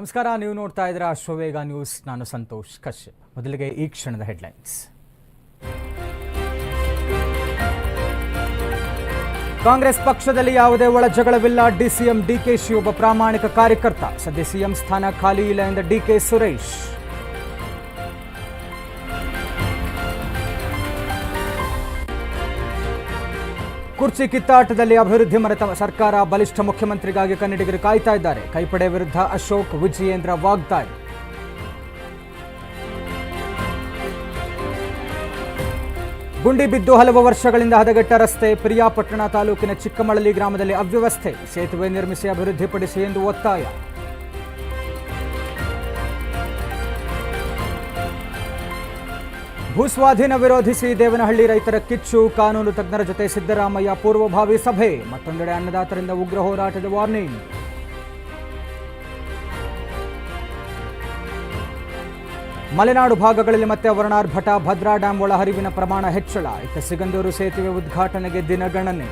ನಮಸ್ಕಾರ, ನೀವು ನೋಡ್ತಾ ಇದ್ದೀರಾ ಅಶ್ವವೇಗ ನ್ಯೂಸ್. ನಾನು ಸಂತೋಷ್ ಕಶ್ಯಪ್. ಮೊದಲಿಗೆ ಈ ಕ್ಷಣದ ಹೆಡ್ಲೈನ್ಸ್. ಕಾಂಗ್ರೆಸ್ ಪಕ್ಷದಲ್ಲಿ ಯಾವುದೇ ಒಳ ಜಗಳವಿಲ್ಲ ಡಿಸಿಎಂ ಡಿಕೆಶಿ ಒಬ್ಬ ಪ್ರಾಮಾಣಿಕ ಕಾರ್ಯಕರ್ತ. ಸದ್ಯ ಸಿಎಂ ಸ್ಥಾನ ಖಾಲಿ ಇಲ್ಲ ಎಂದ ಡಿಕೆ ಸುರೇಶ್. ಕುರ್ಚಿ ಕಿತ್ತಾಟದಲ್ಲಿ ಅಭಿವೃದ್ಧಿ ಮರೆತ ಸರ್ಕಾರ ಬಲಿಷ್ಠ ಮುಖ್ಯಮಂತ್ರಿಗಾಗಿ ಕನ್ನಡಿಗರು ಕಾಯ್ತಾ ಇದ್ದಾರೆ. ಕೈಪಡೆ ವಿರುದ್ಧ ಅಶೋಕ್ ವಿಜಯೇಂದ್ರ ವಾಗ್ದಾಳಿ ಗುಂಡಿ ಬಿದ್ದು ಹಲವು ವರ್ಷಗಳಿಂದ ಹದಗೆಟ್ಟ ರಸ್ತೆ ಪ್ರಿಯಾಪಟ್ಟಣ ತಾಲೂಕಿನ ಚಿಕ್ಕಮಳಲಿ ಗ್ರಾಮದಲ್ಲಿ ಅವ್ಯವಸ್ಥೆ. ಸೇತುವೆ ನಿರ್ಮಿಸಿ ಅಭಿವೃದ್ಧಿಪಡಿಸಿ ಎಂದು ಒತ್ತಾಯ. ಭೂಸ್ವಾಧೀನ ವಿರೋಧಿಸಿ ದೇವನಹಳ್ಳಿ ರೈತರ ಕಿಚ್ಚು, ಕಾನೂನು ತಜ್ಞರ ಜೊತೆ ಸಿದ್ದರಾಮಯ್ಯ ಪೂರ್ವಭಾವಿ ಸಭೆ. ಮತ್ತೊಂದೆಡೆ ಅನ್ನದಾತರಿಂದ ಉಗ್ರ ಹೋರಾಟದ ವಾರ್ನಿಂಗ್. ಮಲೆನಾಡು ಭಾಗಗಳಲ್ಲಿ ಮತ್ತೆ ವರ್ಣಾರ್ಭಟ ಭದ್ರಾ ಡ್ಯಾಂ ಒಳಹರಿವಿನ ಪ್ರಮಾಣ ಹೆಚ್ಚಳ. ಇತ್ತ ಸಿಗಂದೂರು ಸೇತುವೆ ಉದ್ಘಾಟನೆಗೆ ದಿನಗಣನೆ.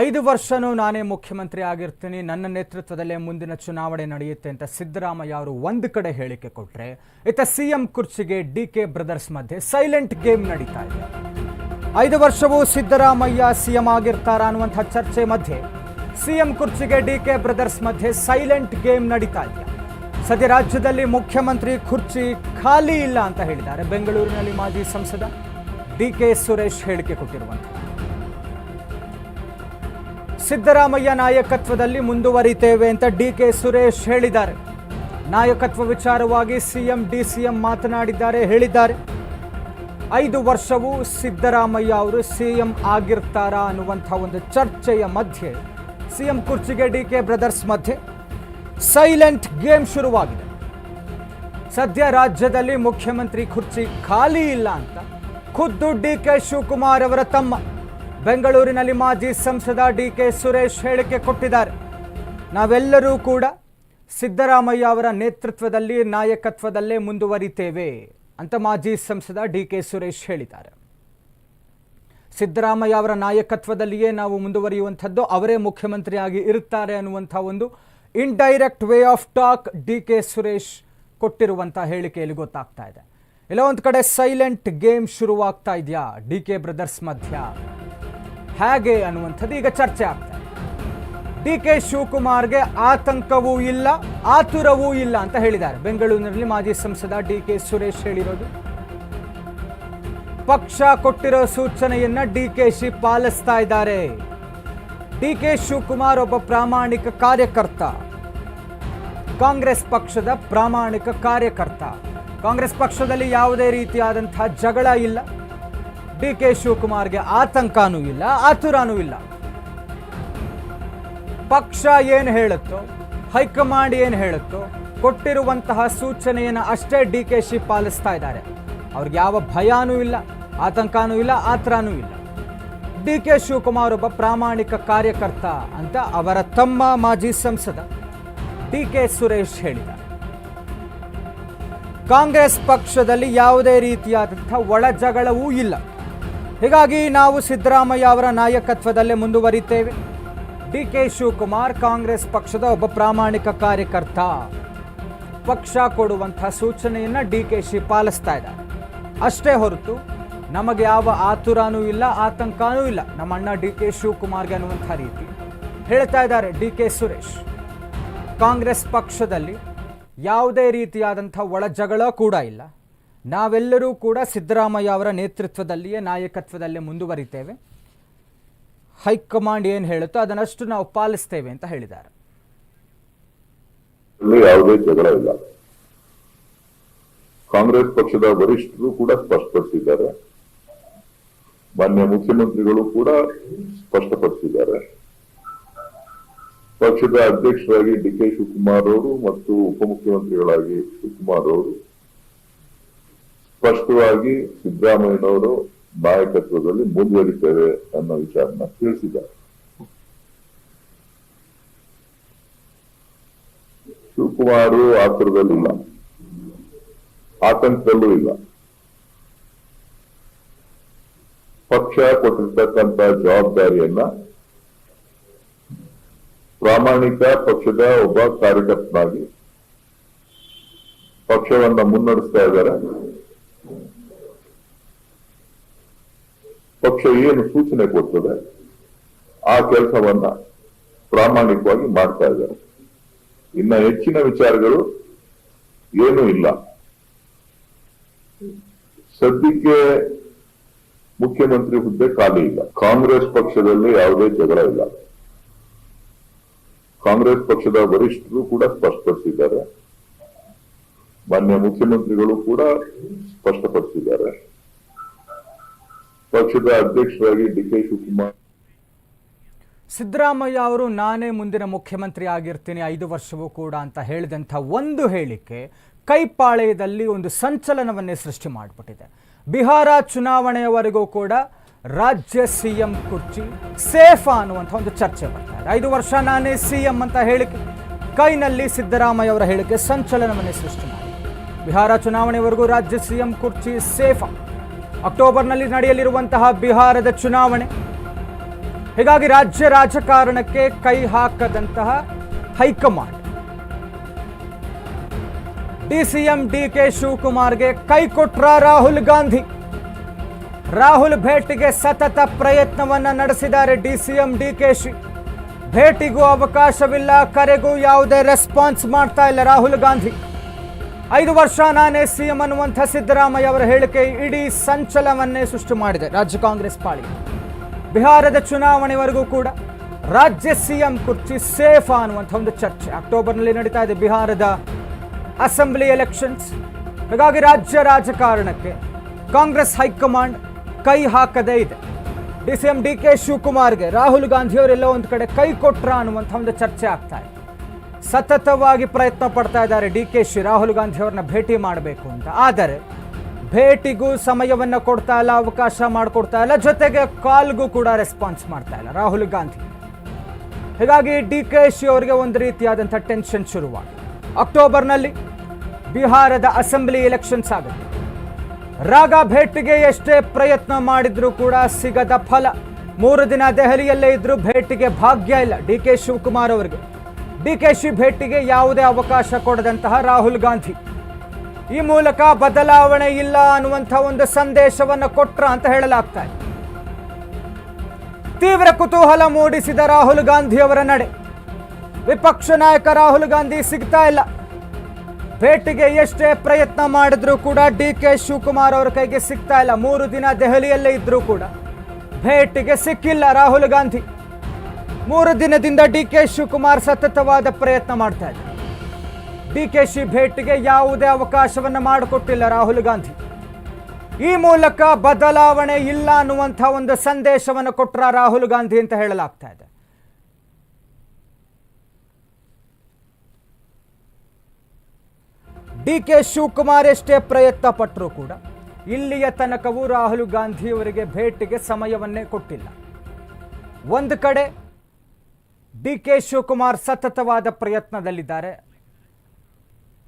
ಐದು ವರ್ಷನೂ ನಾನೇ ಮುಖ್ಯಮಂತ್ರಿ ಆಗಿರ್ತೀನಿ. ನನ್ನ ನೇತೃತ್ವದಲ್ಲೇ ಮುಂದಿನ ಚುನಾವಣೆ ನಡೆಯುತ್ತೆ ಅಂತ ಸಿದ್ದರಾಮಯ್ಯ ಅವರು ಒಂದು ಕಡೆ ಹೇಳಿಕೆ ಕೊಟ್ಟರೆ ಇತ್ತ ಸಿಎಂ ಕುರ್ಚಿಗೆ ಡಿ ಕೆ ಬ್ರದರ್ಸ್ ಮಧ್ಯೆ ಸೈಲೆಂಟ್ ಗೇಮ್ ನಡೀತಾ ಇದೆ. ಐದು ವರ್ಷವೂ ಸಿದ್ದರಾಮಯ್ಯ ಸಿಎಂ ಆಗಿರ್ತಾರ ಅನ್ನುವಂಥ ಚರ್ಚೆ ಮಧ್ಯೆ, ಸಿಎಂ ಕುರ್ಚಿಗೆ ಡಿ ಕೆ ಬ್ರದರ್ಸ್ ಮಧ್ಯೆ ಸೈಲೆಂಟ್ ಗೇಮ್ ನಡೀತಾ ಇದೆ. ಸದ್ಯ ರಾಜ್ಯದಲ್ಲಿ ಮುಖ್ಯಮಂತ್ರಿ ಕುರ್ಚಿ ಖಾಲಿ ಇಲ್ಲ ಅಂತ ಹೇಳಿದ್ದಾರೆ. ಬೆಂಗಳೂರಿನಲ್ಲಿ ಮಾಜಿ ಸಂಸದ ಡಿ ಕೆ ಸುರೇಶ್ ಹೇಳಿಕೆ ಕೊಟ್ಟಿರುವಂಥ ಸಿದ್ದರಾಮಯ್ಯ ನಾಯಕತ್ವದಲ್ಲಿ ಮುಂದುವರಿತೇವೆ ಅಂತ ಡಿ ಕೆ ಸುರೇಶ್ ಹೇಳಿದ್ದಾರೆ. ನಾಯಕತ್ವ ವಿಚಾರವಾಗಿ ಸಿಎಂ ಡಿಸಿಎಂ ಮಾತನಾಡಿದ್ದಾರೆ, ಹೇಳಿದ್ದಾರೆ. ಐದು ವರ್ಷವೂ ಸಿದ್ದರಾಮಯ್ಯ ಅವರು ಸಿಎಂ ಆಗಿರ್ತಾರಾ ಅನ್ನುವಂಥ ಒಂದು ಚರ್ಚೆಯ ಮಧ್ಯೆ, ಸಿಎಂ ಕುರ್ಚಿಗೆ ಡಿ ಕೆ ಬ್ರದರ್ಸ್ ಮಧ್ಯೆ ಸೈಲೆಂಟ್ ಗೇಮ್ ಶುರುವಾಗಿದೆ. ಸದ್ಯ ರಾಜ್ಯದಲ್ಲಿ ಮುಖ್ಯಮಂತ್ರಿ ಕುರ್ಚಿ ಖಾಲಿ ಇಲ್ಲ ಅಂತ ಖುದ್ದು ಡಿ ಕೆ ಶಿವಕುಮಾರ್ ಅವರ ತಮ್ಮ ಬೆಂಗಳೂರಿನಲ್ಲಿ ಮಾಜಿ ಸಂಸದ ಡಿ ಕೆ ಸುರೇಶ್ ಹೇಳಿಕೆ ಕೊಟ್ಟಿದ್ದಾರೆ. ನಾವೆಲ್ಲರೂ ಕೂಡ ಸಿದ್ದರಾಮಯ್ಯ ಅವರ ನೇತೃತ್ವದಲ್ಲಿ, ನಾಯಕತ್ವದಲ್ಲೇ ಮುಂದುವರಿತೇವೆ ಅಂತ ಮಾಜಿ ಸಂಸದ ಡಿ ಕೆ ಸುರೇಶ್ ಹೇಳಿದ್ದಾರೆ. ಸಿದ್ದರಾಮಯ್ಯ ಅವರ ನಾಯಕತ್ವದಲ್ಲಿಯೇ ನಾವು ಮುಂದುವರಿಯುವಂಥದ್ದು, ಅವರೇ ಮುಖ್ಯಮಂತ್ರಿಯಾಗಿ ಇರುತ್ತಾರೆ ಅನ್ನುವಂಥ ಒಂದು indirect way of talk D K Suresh ಕೊಟ್ಟಿರುವಂಥ ಹೇಳಿಕೆಯಲ್ಲಿ ಗೊತ್ತಾಗ್ತಾ ಇದೆ. ಎಲ್ಲ ಒಂದು ಕಡೆ ಸೈಲೆಂಟ್ ಗೇಮ್ ಶುರುವಾಗ್ತಾ ಇದೆಯಾ? ಡಿ ಕೆ ಬ್ರದರ್ಸ್ ಮಧ್ಯ. ಹೇಗೆ ಅನ್ನುವಂಥದ್ದು ಈಗ ಚರ್ಚೆ ಆಗ್ತದೆ ಡಿ ಕೆ ಶಿವಕುಮಾರ್ಗೆ ಆತಂಕವೂ ಇಲ್ಲ, ಆತುರವೂ ಇಲ್ಲ ಅಂತ ಹೇಳಿದ್ದಾರೆ. ಬೆಂಗಳೂರಿನಲ್ಲಿ ಮಾಜಿ ಸಂಸದ ಡಿ ಕೆ ಸುರೇಶ್ ಹೇಳಿರೋದು. ಪಕ್ಷ ಕೊಟ್ಟಿರೋ ಸೂಚನೆಯನ್ನ ಡಿ ಕೆ ಶಿ ಪಾಲಿಸ್ತಾ ಇದ್ದಾರೆ. ಡಿ ಕೆ ಶಿವಕುಮಾರ್ ಒಬ್ಬ ಪ್ರಾಮಾಣಿಕ ಕಾರ್ಯಕರ್ತ. ಕಾಂಗ್ರೆಸ್ ಪಕ್ಷದ ಪ್ರಾಮಾಣಿಕ ಕಾರ್ಯಕರ್ತ. ಕಾಂಗ್ರೆಸ್ ಪಕ್ಷದಲ್ಲಿ ಯಾವುದೇ ರೀತಿಯಾದಂತಹ ಜಗಳ ಇಲ್ಲ. ಡಿ ಕೆ ಶಿವಕುಮಾರ್ಗೆ ಆತಂಕನೂ ಇಲ್ಲ, ಆತುರನೂ ಇಲ್ಲ. ಪಕ್ಷ ಏನು ಹೇಳುತ್ತೋ, ಹೈಕಮಾಂಡ್ ಏನು ಹೇಳುತ್ತೋ, ಕೊಟ್ಟಿರುವಂತಹ ಸೂಚನೆಯನ್ನು ಅಷ್ಟೇ ಡಿ ಕೆ ಶಿ ಪಾಲಿಸ್ತಾ ಇದ್ದಾರೆ. ಅವ್ರಿಗೆ ಯಾವ ಭಯನೂ ಇಲ್ಲ, ಆತಂಕನೂ ಇಲ್ಲ, ಆತರನೂ ಇಲ್ಲ. ಡಿ ಕೆ ಶಿವಕುಮಾರ್ ಒಬ್ಬ ಪ್ರಾಮಾಣಿಕ ಕಾರ್ಯಕರ್ತ ಅಂತ ಅವರ ತಮ್ಮ ಮಾಜಿ ಸಂಸದ ಡಿ ಕೆ ಸುರೇಶ್ ಹೇಳಿದ್ದಾರೆ. ಕಾಂಗ್ರೆಸ್ ಪಕ್ಷದಲ್ಲಿ ಯಾವುದೇ ರೀತಿಯಾದಂಥ ಒಳ ಜಗಳವೂ ಇಲ್ಲ. ಹೀಗಾಗಿ ನಾವು ಸಿದ್ದರಾಮಯ್ಯ ಅವರ ನಾಯಕತ್ವದಲ್ಲೇ ಮುಂದುವರಿತೇವೆ ಡಿ ಕೆ ಶಿವಕುಮಾರ್ ಕಾಂಗ್ರೆಸ್ ಪಕ್ಷದ ಒಬ್ಬ ಪ್ರಾಮಾಣಿಕ ಕಾರ್ಯಕರ್ತ. ಪಕ್ಷ ಕೊಡುವಂಥ ಸೂಚನೆಯನ್ನ ಡಿ ಕೆ ಶಿ ಪಾಲಿಸ್ತಾ ಇದ್ದಾರೆ. ಅಷ್ಟೇ ಹೊರತು ನಮಗೆ ಯಾವ ಆತುರನೂ ಇಲ್ಲ, ಆತಂಕನೂ ಇಲ್ಲ. ನಮ್ಮ ಅಣ್ಣ ಡಿ ಕೆ ಶಿವಕುಮಾರ್ಗೆ ಅನ್ನುವಂಥ ರೀತಿ. ಹೇಳ್ತಾ ಇದ್ದಾರೆ ಡಿ ಕೆ ಸುರೇಶ್. ಕಾಂಗ್ರೆಸ್ ಪಕ್ಷದಲ್ಲಿ ಯಾವುದೇ ರೀತಿಯಾದಂಥ ಒಳ ಜಗಳ ಕೂಡ ಇಲ್ಲ. ನಾವೆಲ್ಲರೂ ಕೂಡ ಸಿದ್ದರಾಮಯ್ಯ ಅವರ ನೇತೃತ್ವದಲ್ಲಿಯೇ ನಾಯಕತ್ವದಲ್ಲೇ ಮುಂದುವರಿತೇವೆ. ಹೈಕಮಾಂಡ್ ಏನು ಹೇಳುತ್ತೋ ಅದನ್ನಷ್ಟು ನಾವು ಪಾಲಿಸ್ತೇವೆ ಅಂತ ಹೇಳಿದ್ದಾರೆ. ಯಾವುದೇ ಜಗಳ ಇಲ್ಲ. ಕಾಂಗ್ರೆಸ್ ಪಕ್ಷದ ವರಿಷ್ಠರು ಕೂಡ ಸ್ಪಷ್ಟಪಡಿಸಿದ್ದಾರೆ. ಮಾನ್ಯ ಮುಖ್ಯಮಂತ್ರಿಗಳು ಕೂಡ ಸ್ಪಷ್ಟಪಡಿಸಿದ್ದಾರೆ. ಪಕ್ಷದ ಅಧ್ಯಕ್ಷರಾಗಿ ಡಿ ಕೆ ಶಿವಕುಮಾರ್ ಅವರು ಮತ್ತು ಉಪಮುಖ್ಯಮಂತ್ರಿಗಳಾಗಿ ಶಿವಕುಮಾರ್ ಅವರು ಸ್ಪಷ್ಟವಾಗಿ ಸಿದ್ದರಾಮಯ್ಯನವರು ನಾಯಕತ್ವದಲ್ಲಿ ಮುಂದುವರಿತೇವೆ ಅನ್ನೋ ವಿಚಾರನ ತಿಳಿಸಿದ್ದಾರೆ. ಶಿವಕುಮಾರ್ ಆತುರದಲ್ಲಿಲ್ಲ ಆತಂಕದಲ್ಲೂ ಇಲ್ಲ. ಪಕ್ಷ ಕೊಟ್ಟಿರ್ತಕ್ಕಂತ ಜವಾಬ್ದಾರಿಯನ್ನ ಪ್ರಾಮಾಣಿಕ ಪಕ್ಷದ ಒಬ್ಬ ಕಾರ್ಯಕರ್ತನಾಗಿ ಪಕ್ಷವನ್ನ ಮುನ್ನಡೆಸ್ತಾ ಇದ್ದಾರೆ. ಪಕ್ಷ ಏನು ಸೂಚನೆ ಕೊಡ್ತದೆ? ಆ ಕೆಲಸವನ್ನ ಪ್ರಾಮಾಣಿಕವಾಗಿ ಮಾಡ್ತಾ ಇದ್ದಾರೆ. ಇನ್ನ ಹೆಚ್ಚಿನ ವಿಚಾರಗಳು ಏನೂ ಇಲ್ಲ. ಸದ್ಯಕ್ಕೆ ಮುಖ್ಯಮಂತ್ರಿ ಹುದ್ದೆ ಖಾಲಿ ಇಲ್ಲ. ಕಾಂಗ್ರೆಸ್ ಪಕ್ಷದಲ್ಲಿ ಯಾವುದೇ ಜಗಳ ಇಲ್ಲ. ಕಾಂಗ್ರೆಸ್ ಪಕ್ಷದ ವರಿಷ್ಠರು ಕೂಡ ಸ್ಪಷ್ಟಪಡಿಸಿದ್ದಾರೆ. ಮಾನ್ಯ ಮುಖ್ಯಮಂತ್ರಿಗಳು ಕೂಡ ಸ್ಪಷ್ಟಪಡಿಸಿದ್ದಾರೆ. ಪಕ್ಷದ ಅಧ್ಯಕ್ಷರಾಗಿ ಡಿ ಕೆ ಶಿವಕುಮಾರ್. ಸಿದ್ದರಾಮಯ್ಯ ಅವರು, ನಾನೇ ಮುಂದಿನ ಮುಖ್ಯಮಂತ್ರಿ ಆಗಿರ್ತೀನಿ, ಐದು ವರ್ಷವೂ ಕೂಡ ಅಂತ ಹೇಳಿದಂಥ ಒಂದು ಹೇಳಿಕೆ ಕೈಪಾಳೆಯದಲ್ಲಿ ಒಂದು ಸಂಚಲನವನ್ನೇ ಸೃಷ್ಟಿ ಮಾಡಿಬಿಟ್ಟಿದೆ. ಬಿಹಾರ ಚುನಾವಣೆಯವರೆಗೂ ಕೂಡ ರಾಜ್ಯ ಸಿ ಎಂ ಕುರ್ಚಿ ಸೇಫಾ ಅನ್ನುವಂಥ ಒಂದು ಚರ್ಚೆ ಬರ್ತಾ ಇದೆ. ಐದು ವರ್ಷ ನಾನೇ ಸಿ ಎಂ ಅಂತ ಹೇಳಿಕೆ, ಕೈನಲ್ಲಿ ಸಿದ್ದರಾಮಯ್ಯ ಅವರ ಹೇಳಿಕೆ ಸಂಚಲನವನ್ನೇ ಸೃಷ್ಟಿ ಮಾಡಿ ಬಿಹಾರ ಚುನಾವಣೆವರೆಗೂ ರಾಜ್ಯ ಸಿ ಎಂ ಕುರ್ಚಿ ಸೇಫಾ ಅಕ್ಟೋಬರ್ನಲ್ಲಿ ನಡೆಯಲಿರುವಂತಹ ಬಿಹಾರದ ಚುನಾವಣೆ. ಹೀಗಾಗಿ ರಾಜ್ಯ ರಾಜಕಾರಣಕ್ಕೆ ಕೈ ಹಾಕದಂತಹ high command. DCM D K ಶಿವಕುಮಾರ್ಗೆ ಕೈ ಕೊಟ್ರ ರಾಹುಲ್ ಗಾಂಧಿ. ರಾಹುಲ್ ಭೇಟಿಗೆ ಸತತ ಪ್ರಯತ್ನವನ್ನ ನಡೆಸಿದ್ದಾರೆ ಡಿಸಿಎಂ ಡಿ ಕೆ ಶಿ. ಭೇಟಿಗೂ ಅವಕಾಶವಿಲ್ಲ, ಕರೆಗೂ ಯಾವುದೇ ರೆಸ್ಪಾನ್ಸ್ ಮಾಡ್ತಾ ಇಲ್ಲ ರಾಹುಲ್ ಗಾಂಧಿ. ಐದು ವರ್ಷ ನಾನೇ ಸಿಎಂ ಅನ್ನುವಂಥ ಸಿದ್ದರಾಮಯ್ಯ ಅವರ ಹೇಳಿಕೆ ಇಡೀ ಸಂಚಲನವನ್ನೇ ಸೃಷ್ಟಿ ಮಾಡಿದೆ. ರಾಜ್ಯ ಕಾಂಗ್ರೆಸ್ ಪಾಳಿ. ಬಿಹಾರದ ಚುನಾವಣೆವರೆಗೂ ಕೂಡ ರಾಜ್ಯ ಸಿಎಂ ಕುರ್ಚಿ ಸೇಫ್ ಅನ್ನುವಂಥ ಒಂದು ಚರ್ಚೆ. ಅಕ್ಟೋಬರ್ನಲ್ಲಿ ನಡೀತಾ ಇದೆ ಬಿಹಾರದ ಅಸೆಂಬ್ಲಿ ಎಲೆಕ್ಷನ್ಸ್. ಹಾಗಾಗಿ ರಾಜ್ಯ ರಾಜಕಾರಣಕ್ಕೆ ಕಾಂಗ್ರೆಸ್ ಹೈಕಮಾಂಡ್ ಕೈ ಹಾಕದೇ ಇದೆ. D C M D K ಶಿವಕುಮಾರ್ಗೆ Rahul ಗಾಂಧಿಯವರೆಲ್ಲ ಒಂದು ಕಡೆ ಕೈ ಕೊಟ್ರ ಅನ್ನುವಂಥ ಒಂದು ಚರ್ಚೆ ಆಗ್ತಾ ಇದೆ. ಸತತವಾಗಿ ಪ್ರಯತ್ನ ಪಡ್ತಾ ಇದ್ದಾರೆ D K she. Rahul Gandhi ಅವ್ರನ್ನ ಭೇಟಿ ಮಾಡಬೇಕು ಅಂತ. ಆದರೆ ಭೇಟಿಗೂ ಸಮಯವನ್ನು ಕೊಡ್ತಾ ಇಲ್ಲ, ಅವಕಾಶ ಮಾಡಿಕೊಡ್ತಾ ಇಲ್ಲ, ಜೊತೆಗೆ ಕಾಲ್ಗೂ ಕೂಡ ರೆಸ್ಪಾನ್ಸ್ ಮಾಡ್ತಾ ಇಲ್ಲ ರಾಹುಲ್ ಗಾಂಧಿ. ಹೀಗಾಗಿ ಡಿ ಕೆ ಶಿ ಅವರಿಗೆ ಒಂದು ರೀತಿಯಾದಂಥ ಟೆನ್ಷನ್ ಶುರುವಾಗಿ ಅಕ್ಟೋಬರ್ನಲ್ಲಿ ಬಿಹಾರದ ಅಸೆಂಬ್ಲಿ ಎಲೆಕ್ಷನ್ಸ್ ಆಗುತ್ತೆ. ರಾಗ ಭೇಟಿಗೆ ಎಷ್ಟೇ ಪ್ರಯತ್ನ ಮಾಡಿದ್ರೂ ಕೂಡ ಸಿಗದ ಫಲ. ಮೂರು ದಿನ ದೆಹಲಿಯಲ್ಲೇ ಇದ್ದರೂ ಭೇಟಿಗೆ ಭಾಗ್ಯ ಇಲ್ಲ ಡಿ ಕೆ ಶಿವಕುಮಾರ್ ಅವರಿಗೆ. ಡಿ ಕೆ ಶಿ ಭೇಟಿಗೆ ಯಾವುದೇ ಅವಕಾಶ ಕೊಡದಂತಹ ರಾಹುಲ್ ಗಾಂಧಿ. ಈ ಮೂಲಕ ಬದಲಾವಣೆ ಇಲ್ಲ ಅನ್ನುವಂಥ ಒಂದು ಸಂದೇಶವನ್ನು ಕೊಟ್ರ ಅಂತ ಹೇಳಲಾಗ್ತಾ ಇದೆ. ತೀವ್ರ ಕುತೂಹಲ ಮೂಡಿಸಿದ ರಾಹುಲ್ ಗಾಂಧಿ ಅವರ ನಡೆ. ವಿಪಕ್ಷ ನಾಯಕ ರಾಹುಲ್ ಗಾಂಧಿ ಸಿಗ್ತಾ ಇಲ್ಲ. ಭೇಟಿಗೆ ಎಷ್ಟೇ ಪ್ರಯತ್ನ ಮಾಡಿದ್ರೂ ಕೂಡ ಡಿ ಕೆ ಶಿವಕುಮಾರ್ ಅವರ ಕೈಗೆ ಸಿಗ್ತಾ ಇಲ್ಲ. ಮೂರು ದಿನ ದೆಹಲಿಯಲ್ಲೇ ಇದ್ದರೂ ಕೂಡ. ಭೇಟಿಗೆ ಸಿಕ್ಕಿಲ್ಲ ರಾಹುಲ್ ಗಾಂಧಿ. ಮೂರು ದಿನದಿಂದ ಡಿ ಕೆ ಶಿವಕುಮಾರ್ ಸತತವಾದ ಪ್ರಯತ್ನ ಮಾಡ್ತಾ ಇದ್ದಾರೆ. ಡಿ ಕೆ ಶಿ ಭೇಟಿಗೆ ಯಾವುದೇ ಅವಕಾಶವನ್ನು ಮಾಡಿಕೊಟ್ಟಿಲ್ಲ ರಾಹುಲ್ ಗಾಂಧಿ. ಈ ಮೂಲಕ ಬದಲಾವಣೆ ಇಲ್ಲ ಅನ್ನುವಂಥ ಒಂದು ಸಂದೇಶವನ್ನು ಕೊಟ್ರ ರಾಹುಲ್ ಗಾಂಧಿ ಅಂತ ಹೇಳಲಾಗ್ತಾ ಇದೆ. ಡಿ ಕೆ ಶಿವಕುಮಾರ್ ಎಷ್ಟೇ ಪ್ರಯತ್ನ ಪಟ್ಟರೂ ಕೂಡ ಇಲ್ಲಿಯ ತನಕವೂ ರಾಹುಲ್ ಗಾಂಧಿಯವರಿಗೆ ಭೇಟಿಗೆ ಸಮಯವನ್ನೇ ಕೊಟ್ಟಿಲ್ಲ. ಒಂದು ಕಡೆ ಡಿ ಕೆ ಶಿವಕುಮಾರ್ ಸತತವಾದ ಪ್ರಯತ್ನದಲ್ಲಿದ್ದಾರೆ.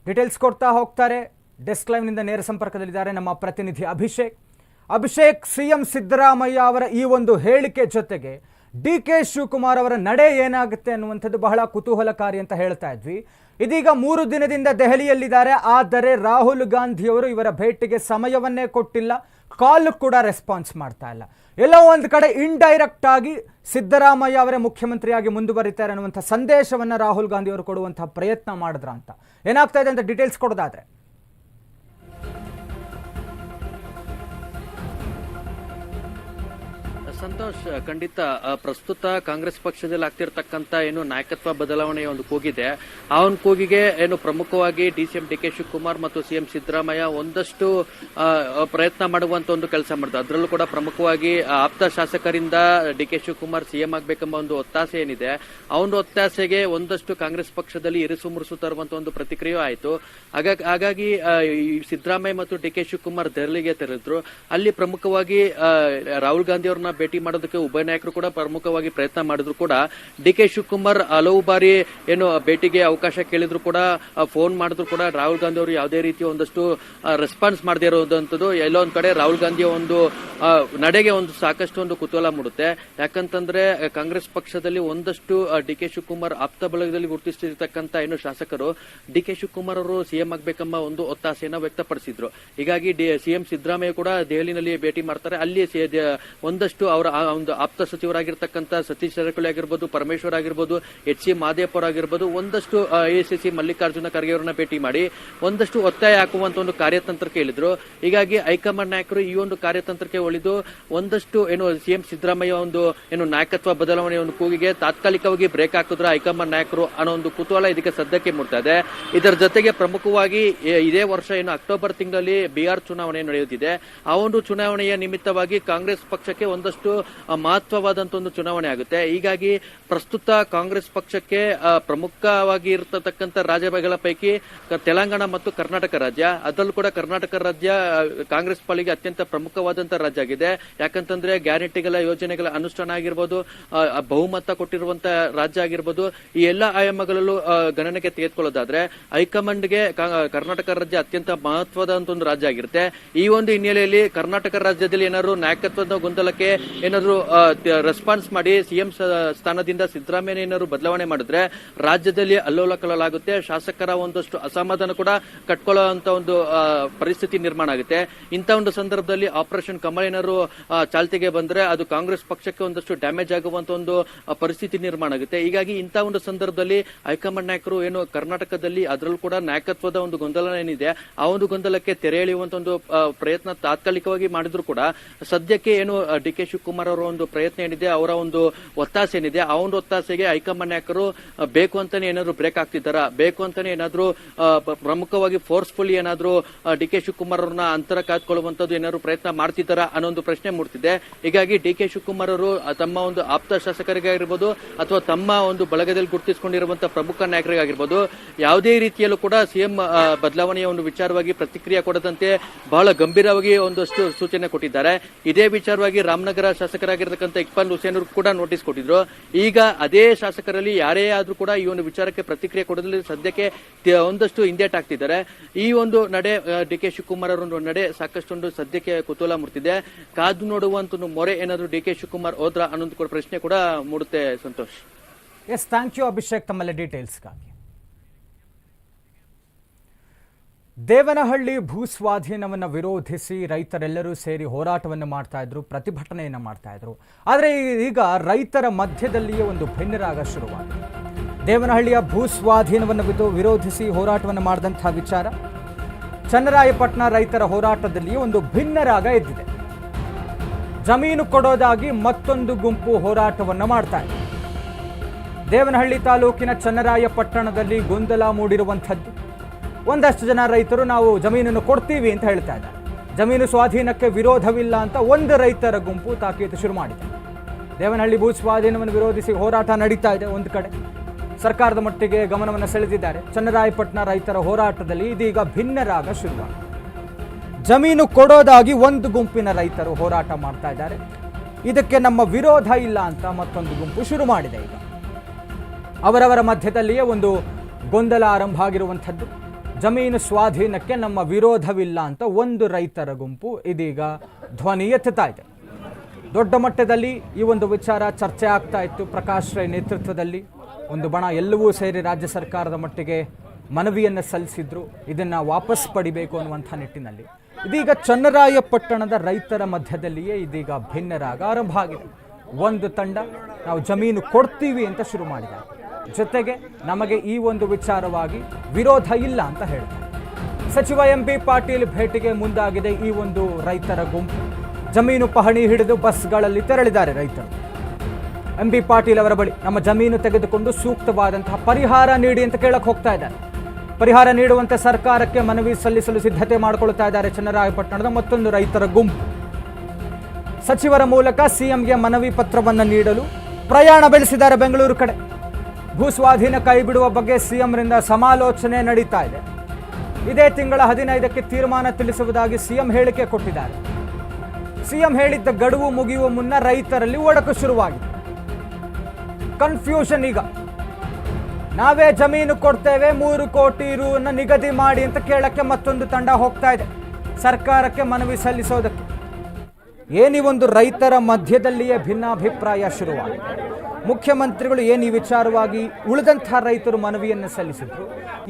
ಡೀಟೇಲ್ಸ್ ಕೊಡ್ತಾ ಹೋಗ್ತಾರೆ. ಡೆಸ್ಕ್ ಲೈವ್ನಿಂದ ನೇರ ಸಂಪರ್ಕದಲ್ಲಿದ್ದಾರೆ ನಮ್ಮ ಪ್ರತಿನಿಧಿ ಅಭಿಷೇಕ್. ಅಭಿಷೇಕ್, ಸಿಎಂ ಸಿದ್ದರಾಮಯ್ಯ ಅವರ ಈ ಒಂದು ಹೇಳಿಕೆ ಜೊತೆಗೆ ಡಿ ಕೆ ಶಿವಕುಮಾರ್ ಅವರ ನಡೆ ಏನಾಗುತ್ತೆ ಅನ್ನುವಂಥದ್ದು ಬಹಳ ಕುತೂಹಲಕಾರಿ ಅಂತ ಹೇಳ್ತಾ ಇದ್ವಿ. ಇದೀಗ ಮೂರು ದಿನದಿಂದ ದೆಹಲಿಯಲ್ಲಿದ್ದಾರೆ. ಆದರೆ ರಾಹುಲ್ ಗಾಂಧಿಯವರು ಇವರ ಭೇಟಿಗೆ ಸಮಯವನ್ನೇ ಕೊಟ್ಟಿಲ್ಲ. ಕಾಲ್ ಕೂಡ ರೆಸ್ಪಾನ್ಸ್ ಮಾಡ್ತಾ ಇಲ್ಲ. ಎಲ್ಲೋ ಒಂದು ಕಡೆ ಇಂಡೈರೆಕ್ಟ್ ಆಗಿ ಸಿದ್ದರಾಮಯ್ಯ ಅವರೇ ಮುಖ್ಯಮಂತ್ರಿಯಾಗಿ ಮುಂದುವರಿತಾರೆ ಅನ್ನುವಂಥ ಸಂದೇಶವನ್ನು ರಾಹುಲ್ ಗಾಂಧಿ ಅವರು ಕೊಡುವಂತಹ ಪ್ರಯತ್ನ ಮಾಡಿದ್ರ ಅಂತ ಏನಾಗ್ತಾ ಇದೆ ಅಂತ ಡೀಟೇಲ್ಸ್ ಕೊಡೋದಾದ್ರೆ ಸಂತೋಷ್, ಖಂಡಿತ ಪ್ರಸ್ತುತ ಕಾಂಗ್ರೆಸ್ ಪಕ್ಷದಲ್ಲಿ ಆಗ್ತಿರ್ತಕ್ಕಂತ ಏನು ನಾಯಕತ್ವ ಬದಲಾವಣೆಯ ಒಂದು ಕೂಗಿದೆ. ಆ ಒಂದು ಕೂಗಿಗೆ ಏನು ಪ್ರಮುಖವಾಗಿ D C M D K Shivakumar ಮತ್ತು ಸಿಎಂ ಸಿದ್ದರಾಮಯ್ಯ ಒಂದಷ್ಟು ಪ್ರಯತ್ನ ಮಾಡುವಂತ ಒಂದು ಕೆಲಸ ಮಾಡಿದ್ರು ಅದರಲ್ಲೂ ಕೂಡ ಪ್ರಮುಖವಾಗಿ ಆಪ್ತ ಶಾಸಕರಿಂದ ಡಿ ಕೆ ಶಿವಕುಮಾರ್ ಸಿಎಂ ಆಗ್ಬೇಕೆಂಬ ಒಂದು ಒತ್ತಾಸೆ ಏನಿದೆ ಆ ಒತ್ತಾಸೆಗೆ ಒಂದಷ್ಟು ಕಾಂಗ್ರೆಸ್ ಪಕ್ಷದಲ್ಲಿ ಇರಿಸು ಮುರುಸು ತರುವಂತ ಒಂದು ಪ್ರತಿಕ್ರಿಯೆ ಆಯಿತು. ಹಾಗಾಗಿ ಸಿದ್ದರಾಮಯ್ಯ ಮತ್ತು ಡಿ ಕೆ ಶಿವಕುಮಾರ್ ದೆಹಲಿಗೆ ತೆರಳಿದ್ರು. ಅಲ್ಲಿ ಪ್ರಮುಖವಾಗಿ ರಾಹುಲ್ ಗಾಂಧಿ ಅವ್ರನ್ನ ಭೇಟಿ ಮಾಡೋದಕ್ಕೆ ಉಭಯ ನಾಯಕರು ಕೂಡ ಪ್ರಮುಖವಾಗಿ ಪ್ರಯತ್ನ ಮಾಡಿದ್ರು ಕೂಡ. ಡಿ ಕೆ ಶಿವಕುಮಾರ್ ಹಲವು ಬಾರಿ ಏನು ಭೇಟಿಗೆ ಅವಕಾಶ ಕೇಳಿದ್ರು ಕೂಡ, ಫೋನ್ ಮಾಡಿದ್ರು ಕೂಡ. ರಾಹುಲ್ ಗಾಂಧಿ ಅವರು ಯಾವುದೇ ರೀತಿಯ ಒಂದಷ್ಟು ರೆಸ್ಪಾನ್ಸ್ ಮಾಡದೇ ಇರೋದಂಥದ್ದು. ಎಲ್ಲೋ ಒಂದ್ ಕಡೆ ರಾಹುಲ್ ಗಾಂಧಿಯ ಒಂದು ನಡೆಗೆ ಒಂದು ಸಾಕಷ್ಟು ಒಂದು ಕುತೂಹಲ ಮೂಡುತ್ತೆ. ಯಾಕಂತಂದ್ರೆ, ಕಾಂಗ್ರೆಸ್ ಪಕ್ಷದಲ್ಲಿ ಒಂದಷ್ಟು ಡಿ ಕೆ ಶಿವಕುಮಾರ್ ಆಪ್ತ ಬಳಗದಲ್ಲಿ ಗುರುತಿಸಿರ್ತಕ್ಕಂಥ ಏನು ಶಾಸಕರು ಡಿ ಕೆ ಶಿವಕುಮಾರ್ ಅವರು ಸಿಎಂ ಆಗ್ಬೇಕೆಂಬ ಒಂದು ಒತ್ತಾಸೆಯನ್ನ ವ್ಯಕ್ತಪಡಿಸಿದ್ರು. ಹೀಗಾಗಿ ಸಿಎಂ ಸಿದ್ದರಾಮಯ್ಯ ಕೂಡ ದೆಹಲಿನಲ್ಲಿ ಭೇಟಿ ಮಾಡ್ತಾರೆ. ಅಲ್ಲಿ ಒಂದಷ್ಟು ಅವರ ಆ ಒಂದು ಆಪ್ತ ಸಚಿವರಾಗಿರ್ತಕ್ಕಂಥ ಸತೀಶ್ ಜಾರಕಿಹೊಳಿ ಆಗಿರ್ಬೋದು, ಪರಮೇಶ್ವರ್ ಆಗಿರ್ಬೋದು, ಎಚ್ ಸಿ ಮಾದೇಪುರ ಆಗಿರ್ಬೋದು, ಒಂದಷ್ಟು A C C Mallikarjun Kharge ಅವರನ್ನ ಭೇಟಿ ಮಾಡಿ ಒಂದಷ್ಟು ಒತ್ತಾಯ ಹಾಕುವಂತ ಒಂದು ಕಾರ್ಯತಂತ್ರಕ್ಕೆ ಹೇಳಿದ್ರು ಹೀಗಾಗಿ ಹೈಕಮಾಂಡ್ ನಾಯಕರು ಈ ಒಂದು ಕಾರ್ಯತಂತ್ರಕ್ಕೆ ಒಳಿದು ಒಂದಷ್ಟು ಏನು ಸಿಎಂ ಸಿದ್ದರಾಮಯ್ಯ ಒಂದು ಏನು ನಾಯಕತ್ವ ಬದಲಾವಣೆ ಒಂದು ಕೂಗಿಗೆ ತಾತ್ಕಾಲಿಕವಾಗಿ ಬ್ರೇಕ್ ಹಾಕಿದ್ರು ಹೈಕಮಾಂಡ್ ನಾಯಕರು ಅನ್ನೋ ಒಂದು ಕುತೂಹಲ ಇದಕ್ಕೆ ಸದ್ಯಕ್ಕೆ ಮೂಡ್ತಾ ಇದೆ. ಇದರ ಜೊತೆಗೆ ಪ್ರಮುಖವಾಗಿ ಇದೇ ವರ್ಷ ಏನು ಅಕ್ಟೋಬರ್ ತಿಂಗಳಲ್ಲಿ ಬಿಹಾರ್ ಚುನಾವಣೆ ನಡೆಯುತ್ತಿದೆ. ಆ ಒಂದು ಚುನಾವಣೆಯ ನಿಮಿತ್ತವಾಗಿ ಕಾಂಗ್ರೆಸ್ ಪಕ್ಷಕ್ಕೆ ಒಂದಷ್ಟು ಆ, ಮಹತ್ವವಾದಂತ ಒಂದು ಚುನಾವಣೆ ಆಗುತ್ತೆ. ಹೀಗಾಗಿ ಪ್ರಸ್ತುತ ಕಾಂಗ್ರೆಸ್ ಪಕ್ಷಕ್ಕೆ ಪ್ರಮುಖವಾಗಿ ಇರತಕ್ಕಂತ ರಾಜ್ಯಗಳ ಪೈಕಿ ತೆಲಂಗಾಣ ಮತ್ತು ಕರ್ನಾಟಕ ರಾಜ್ಯ. ಅದರಲ್ಲೂ ಕೂಡ ಕರ್ನಾಟಕ ರಾಜ್ಯ ಕಾಂಗ್ರೆಸ್ ಪಾಲಿಗೆ ಅತ್ಯಂತ ಪ್ರಮುಖವಾದಂತ ರಾಜ್ಯ ಆಗಿದೆ. ಯಾಕಂತಂದ್ರೆ ಗ್ಯಾರಂಟಿಗಳ ಯೋಜನೆಗಳ ಅನುಷ್ಠಾನ ಆಗಿರ್ಬೋದು ಬಹುಮತ ಕೊಟ್ಟಿರುವಂತಹ ರಾಜ್ಯ ಆಗಿರ್ಬೋದು ಈ ಎಲ್ಲಾ ಆಯಾಮಗಳಲ್ಲೂ ಗಣನೆಗೆ ತೆಗೆದುಕೊಳ್ಳೋದಾದ್ರೆ ಹೈಕಮಾಂಡ್ಗೆ ಕರ್ನಾಟಕ ರಾಜ್ಯ ಅತ್ಯಂತ ಮಹತ್ವದ ಒಂದು ರಾಜ್ಯ ಆಗಿರುತ್ತೆ. ಈ ಒಂದು ಹಿನ್ನೆಲೆಯಲ್ಲಿ ಕರ್ನಾಟಕ ರಾಜ್ಯದಲ್ಲಿ ಏನಾದ್ರು ನಾಯಕತ್ವದ ಗೊಂದಲಕ್ಕೆ ಏನಾದ್ರು ರೆಸ್ಪಾನ್ಸ್ ಮಾಡಿ ಸಿಎಂ ಸ್ಥಾನದಿಂದ ಸಿದ್ದರಾಮಯ್ಯ ಏನಾದ್ರು ಬದಲಾವಣೆ ಮಾಡಿದ್ರೆ ರಾಜ್ಯದಲ್ಲಿ ಅಲ್ಲೋಲ ಕಲ್ಲೋಲಾಗುತ್ತೆ ಶಾಸಕರ ಒಂದಷ್ಟು ಅಸಮಾಧಾನ ಕೂಡ ಕಟ್ಕೊಳ್ಳುವಂತ ಒಂದು ಪರಿಸ್ಥಿತಿ ನಿರ್ಮಾಣ ಆಗುತ್ತೆ. ಇಂಥ ಒಂದು ಸಂದರ್ಭದಲ್ಲಿ ಆಪರೇಷನ್ ಕಮಲ್ ಏನಾದ್ರು ಚಾಲ್ತಿಗೆ ಬಂದ್ರೆ ಅದು ಕಾಂಗ್ರೆಸ್ ಪಕ್ಷಕ್ಕೆ ಒಂದಷ್ಟು ಡ್ಯಾಮೇಜ್ ಆಗುವಂತ ಒಂದು ಪರಿಸ್ಥಿತಿ ನಿರ್ಮಾಣ ಆಗುತ್ತೆ. ಹೀಗಾಗಿ ಇಂಥ ಒಂದು ಸಂದರ್ಭದಲ್ಲಿ ಹೈಕಮಾಂಡ್ ನಾಯಕರು ಏನು ಕರ್ನಾಟಕದಲ್ಲಿ ಅದರಲ್ಲೂ ಕೂಡ ನಾಯಕತ್ವದ ಒಂದು ಗೊಂದಲ ಏನಿದೆ, ಆ ಒಂದು ಗೊಂದಲಕ್ಕೆ ತೆರೆ ಎಳೆಯುವಂತ ಒಂದು ಪ್ರಯತ್ನ ತಾತ್ಕಾಲಿಕವಾಗಿ ಮಾಡಿದ್ರು ಕೂಡ ಸದ್ಯಕ್ಕೆ ಏನು ಡಿ ಕೆ ಅವರ ಒಂದು ಪ್ರಯತ್ನ ಏನಿದೆ, ಅವರ ಒಂದು ಒತ್ತಾಸೆ ಏನಿದೆ, ಆ ಒಂದು ಒತ್ತಾಸೆಗೆ ಹೈಕಮಾಂಡ್ ನಾಯಕರು ಬೇಕು ಅಂತಾನೆ ಏನಾದ್ರು ಬ್ರೇಕ್ ಆಗ್ತಿದ್ದಾರಾ ಬೇಕು ಅಂತಾನೆ ಏನಾದ್ರು ಪ್ರಮುಖವಾಗಿ ಫೋರ್ಸ್ಫುಲಿ ಏನಾದ್ರು ಡಿ ಕೆ ಶಿವಕುಮಾರ್ ಅವ್ರನ್ನ ಅಂತರ ಕಾಯ್ದುಕೊಳ್ಳುವಂತದ್ದು ಏನಾದ್ರು ಪ್ರಯತ್ನ ಮಾಡ್ತಿದ್ದಾರಾ ಅನ್ನೋ ಒಂದು ಪ್ರಶ್ನೆ ಮೂಡ್ತಿದೆ. ಹೀಗಾಗಿ ಡಿ ಕೆ ಶಿವಕುಮಾರ್ ಅವರು ತಮ್ಮ ಒಂದು ಆಪ್ತ ಶಾಸಕರಿಗೆ ಆಗಿರ್ಬೋದು ಅಥವಾ ತಮ್ಮ ಒಂದು ಬಳಗದಲ್ಲಿ ಗುರುತಿಸಿಕೊಂಡಿರುವಂತಹ ಪ್ರಮುಖ ನಾಯಕರಿಗಾಗಿರ್ಬೋದು, ಯಾವುದೇ ರೀತಿಯಲ್ಲೂ ಕೂಡ ಸಿಎಂ ಬದಲಾವಣೆಯ ಒಂದು ವಿಚಾರವಾಗಿ ಪ್ರತಿಕ್ರಿಯೆ ಕೊಡದಂತೆ ಬಹಳ ಗಂಭೀರವಾಗಿ ಒಂದಷ್ಟು ಸೂಚನೆ ಕೊಟ್ಟಿದ್ದಾರೆ. ಇದೇ ವಿಚಾರವಾಗಿ ರಾಮನಗರ ಶಾಸಕರಾಗಿರ್ತಕ್ಕಂಥ ಇಕ್ಬಾಲ್ ಹುಸೇನ್ ಅವರು ಕೂಡ ನೋಟಿಸ್ ಕೊಟ್ಟಿದ್ರು. ಈಗ ಅದೇ ಶಾಸಕರಲ್ಲಿ ಯಾರೇ ಆದರೂ ಕೂಡ ಈ ಒಂದು ವಿಚಾರಕ್ಕೆ ಪ್ರತಿಕ್ರಿಯೆ ಕೊಡೋದ್ರಲ್ಲಿ ಸದ್ಯಕ್ಕೆ ಒಂದಷ್ಟು ಹಿಂದೇಟ್ ಆಗ್ತಿದ್ದಾರೆ. ಈ ಒಂದು ನಡೆ ಡಿ ಕೆ ಶಿವಕುಮಾರ್ ಅವರ ಒಂದು ನಡೆ ಸಾಕಷ್ಟೊಂದು ಸದ್ಯಕ್ಕೆ ಕುತೂಹಲ ಮೂಡ್ತಿದೆ. ಕಾದು ನೋಡುವಂತ ಮೊರೆ ಏನಾದರೂ ಡಿ ಕೆ ಶಿವಕುಮಾರ್ ಹೋದ್ರ ಅನ್ನೋದು ಕೂಡ ಪ್ರಶ್ನೆ ಕೂಡ ಮೂಡುತ್ತೆ Santosh. Yes thank you Abhishek. ತಮ್ಮಲ್ಲೇ ಡೀಟೇಲ್ಸ್ಗಾಗಿ ದೇವನಹಳ್ಳಿ ಭೂ ಸ್ವಾಧೀನವನ್ನು ವಿರೋಧಿಸಿ ರೈತರೆಲ್ಲರೂ ಸೇರಿ ಹೋರಾಟವನ್ನು ಮಾಡ್ತಾ ಇದ್ರು, ಪ್ರತಿಭಟನೆಯನ್ನು ಮಾಡ್ತಾ ಇದ್ರು. ಆದರೆ ಈಗ ರೈತರ ಮಧ್ಯದಲ್ಲಿಯೇ ಒಂದು ಭಿನ್ನರಾಗ ಶುರುವಾಗಿದೆ. ದೇವನಹಳ್ಳಿಯ ಭೂ ಸ್ವಾಧೀನವನ್ನು ವಿಧೋ- ವಿರೋಧಿಸಿ ಹೋರಾಟವನ್ನು ಮಾಡಿದಂಥ ವಿಚಾರ, ಚನ್ನರಾಯಪಟ್ಟಣ ರೈತರ ಹೋರಾಟದಲ್ಲಿಯೇ ಒಂದು ಭಿನ್ನರಾಗ ಎದ್ದಿದೆ. ಜಮೀನು ಕೊಡೋದಾಗಿ ಮತ್ತೊಂದು ಗುಂಪು ಹೋರಾಟವನ್ನು ಮಾಡ್ತಾ ದೇವನಹಳ್ಳಿ ತಾಲೂಕಿನ ಚನ್ನರಾಯಪಟ್ಟಣದಲ್ಲಿ ಗೊಂದಲ ಮೂಡಿರುವಂಥದ್ದು. ಒಂದಷ್ಟು ಜನ ರೈತರು ನಾವು ಜಮೀನನ್ನು ಕೊಡ್ತೀವಿ ಅಂತ ಹೇಳ್ತಾ ಇದ್ದಾರೆ. ಜಮೀನು ಸ್ವಾಧೀನಕ್ಕೆ ವಿರೋಧವಿಲ್ಲ ಅಂತ ಒಂದು ರೈತರ ಗುಂಪು ತಾಕೀತು ಶುರು ಮಾಡಿದೆ. ದೇವನಹಳ್ಳಿ ಭೂ ಸ್ವಾಧೀನವನ್ನು ವಿರೋಧಿಸಿ ಹೋರಾಟ ನಡೀತಾ ಇದೆ ಒಂದು ಕಡೆ. ಸರ್ಕಾರದ ಮಟ್ಟಿಗೆ ಗಮನವನ್ನು ಸೆಳೆದಿದ್ದಾರೆ. ಚನ್ನರಾಯಪಟ್ಟಣ ರೈತರ ಹೋರಾಟದಲ್ಲಿ ಇದೀಗ ಭಿನ್ನರಾಗ ಶುರುವಾಗಿದೆ. ಜಮೀನು ಕೊಡೋದಾಗಿ ಒಂದು ಗುಂಪಿನ ರೈತರು ಹೋರಾಟ ಮಾಡ್ತಾ ಇದ್ದಾರೆ. ಇದಕ್ಕೆ ನಮ್ಮ ವಿರೋಧ ಇಲ್ಲ ಅಂತ ಮತ್ತೊಂದು ಗುಂಪು ಶುರು ಮಾಡಿದೆ ಈಗ. ಅವರವರ ಮಧ್ಯದಲ್ಲಿಯೇ ಒಂದು ಗೊಂದಲ ಆರಂಭ ಆಗಿರುವಂಥದ್ದು. ಜಮೀನು ಸ್ವಾಧೀನಕ್ಕೆ ನಮ್ಮ ವಿರೋಧವಿಲ್ಲ ಅಂತ ಒಂದು ರೈತರ ಗುಂಪು ಇದೀಗ ಧ್ವನಿ ಎತ್ತುತ್ತಾ ಇದೆ. ದೊಡ್ಡ ಮಟ್ಟದಲ್ಲಿ ಈ ಒಂದು ವಿಚಾರ ಚರ್ಚೆ ಆಗ್ತಾ ಇತ್ತು ಪ್ರಕಾಶ್ ರೈ ನೇತೃತ್ವದಲ್ಲಿ. ಒಂದು ಬಣ ಎಲ್ಲವೂ ಸೇರಿ ರಾಜ್ಯ ಸರ್ಕಾರದ ಮಟ್ಟಿಗೆ ಮನವಿಯನ್ನು ಸಲ್ಲಿಸಿದ್ರು. ಇದನ್ನು ವಾಪಸ್ ಪಡಿಬೇಕು ಅನ್ನುವಂಥ ನಿಟ್ಟಿನಲ್ಲಿ. ಇದೀಗ ಚನ್ನರಾಯಪಟ್ಟಣದ ರೈತರ ಮಧ್ಯದಲ್ಲಿಯೇ ಇದೀಗ ಭಿನ್ನರಾಗ ಆರಂಭ ಆಗಿದೆ. ಒಂದು ತಂಡ ನಾವು ಜಮೀನು ಕೊಡ್ತೀವಿ ಅಂತ ಶುರು ಮಾಡಿದ್ದಾರೆ. ಜೊತೆಗೆ ನಮಗೆ ಈ ಒಂದು ವಿಚಾರವಾಗಿ ವಿರೋಧ ಇಲ್ಲ ಅಂತ ಹೇಳ್ತಾರೆ. ಸಚಿವ ಎಂ ಬಿ ಪಾಟೀಲ್ ಭೇಟಿಗೆ ಮುಂದಾಗಿದೆ ಈ ಒಂದು ರೈತರ ಗುಂಪು. ಜಮೀನು ಪಹಣಿ ಹಿಡಿದು ಬಸ್ಗಳಲ್ಲಿ ತೆರಳಿದ್ದಾರೆ ರೈತರು. ಎಂ ಬಿ ಪಾಟೀಲ್ ಅವರ ಬಳಿ ನಮ್ಮ ಜಮೀನು ತೆಗೆದುಕೊಂಡು ಸೂಕ್ತವಾದಂತಹ ಪರಿಹಾರ ನೀಡಿ ಅಂತ ಕೇಳಕ್ಕೆ ಹೋಗ್ತಾ ಇದ್ದಾರೆ. ಪರಿಹಾರ ನೀಡುವಂತೆ ಸರ್ಕಾರಕ್ಕೆ ಮನವಿ ಸಲ್ಲಿಸಲು ಸಿದ್ಧತೆ ಮಾಡಿಕೊಳ್ತಾ ಇದ್ದಾರೆ ಚನ್ನರಾಯಪಟ್ಟಣದ ಮತ್ತೊಂದು ರೈತರ ಗುಂಪು. ಸಚಿವರ ಮೂಲಕ ಸಿಎಂಗೆ ಮನವಿ ಪತ್ರವನ್ನು ನೀಡಲು ಪ್ರಯಾಣ ಬೆಳೆಸಿದ್ದಾರೆ ಬೆಂಗಳೂರು ಕಡೆ. ಭೂ ಸ್ವಾಧೀನ ಕೈ ಬಿಡುವ ಬಗ್ಗೆ ಸಿಎಂರಿಂದ ಸಮಾಲೋಚನೆ ನಡೀತಾ ಇದೆ. ಇದೇ ತಿಂಗಳ ಹದಿನೈದಕ್ಕೆ ತೀರ್ಮಾನ ತಿಳಿಸುವುದಾಗಿ ಸಿಎಂ ಹೇಳಿಕೆ ಕೊಟ್ಟಿದ್ದಾರೆ. ಸಿಎಂ ಹೇಳಿದ್ದ ಗಡುವು ಮುಗಿಯುವ ಮುನ್ನ ರೈತರಲ್ಲಿ ಒಡಕು ಶುರುವಾಗಿದೆ. ಕನ್ಫ್ಯೂಷನ್ ಈಗ. ನಾವೇ ಜಮೀನು ಕೊಡ್ತೇವೆ, ಮೂರು ಕೋಟಿ ರೂನ ನಿಗದಿ ಮಾಡಿ ಅಂತ ಕೇಳಕ್ಕೆ ಮತ್ತೊಂದು ತಂಡ ಹೋಗ್ತಾ ಇದೆ. ಸರ್ಕಾರಕ್ಕೆ ಮನವಿ ಸಲ್ಲಿಸೋದಕ್ಕೆ. ಏನಿ ಒಂದು ರೈತರ ಮಧ್ಯದಲ್ಲಿಯೇ ಭಿನ್ನಾಭಿಪ್ರಾಯ ಶುರುವಾಗಿದೆ. ಮುಖ್ಯಮಂತ್ರಿಗಳು ಏನು ಈ ವಿಚಾರವಾಗಿ ಉಳಿದಂಥ ರೈತರು ಮನವಿಯನ್ನು ಸಲ್ಲಿಸಿದ್ರು?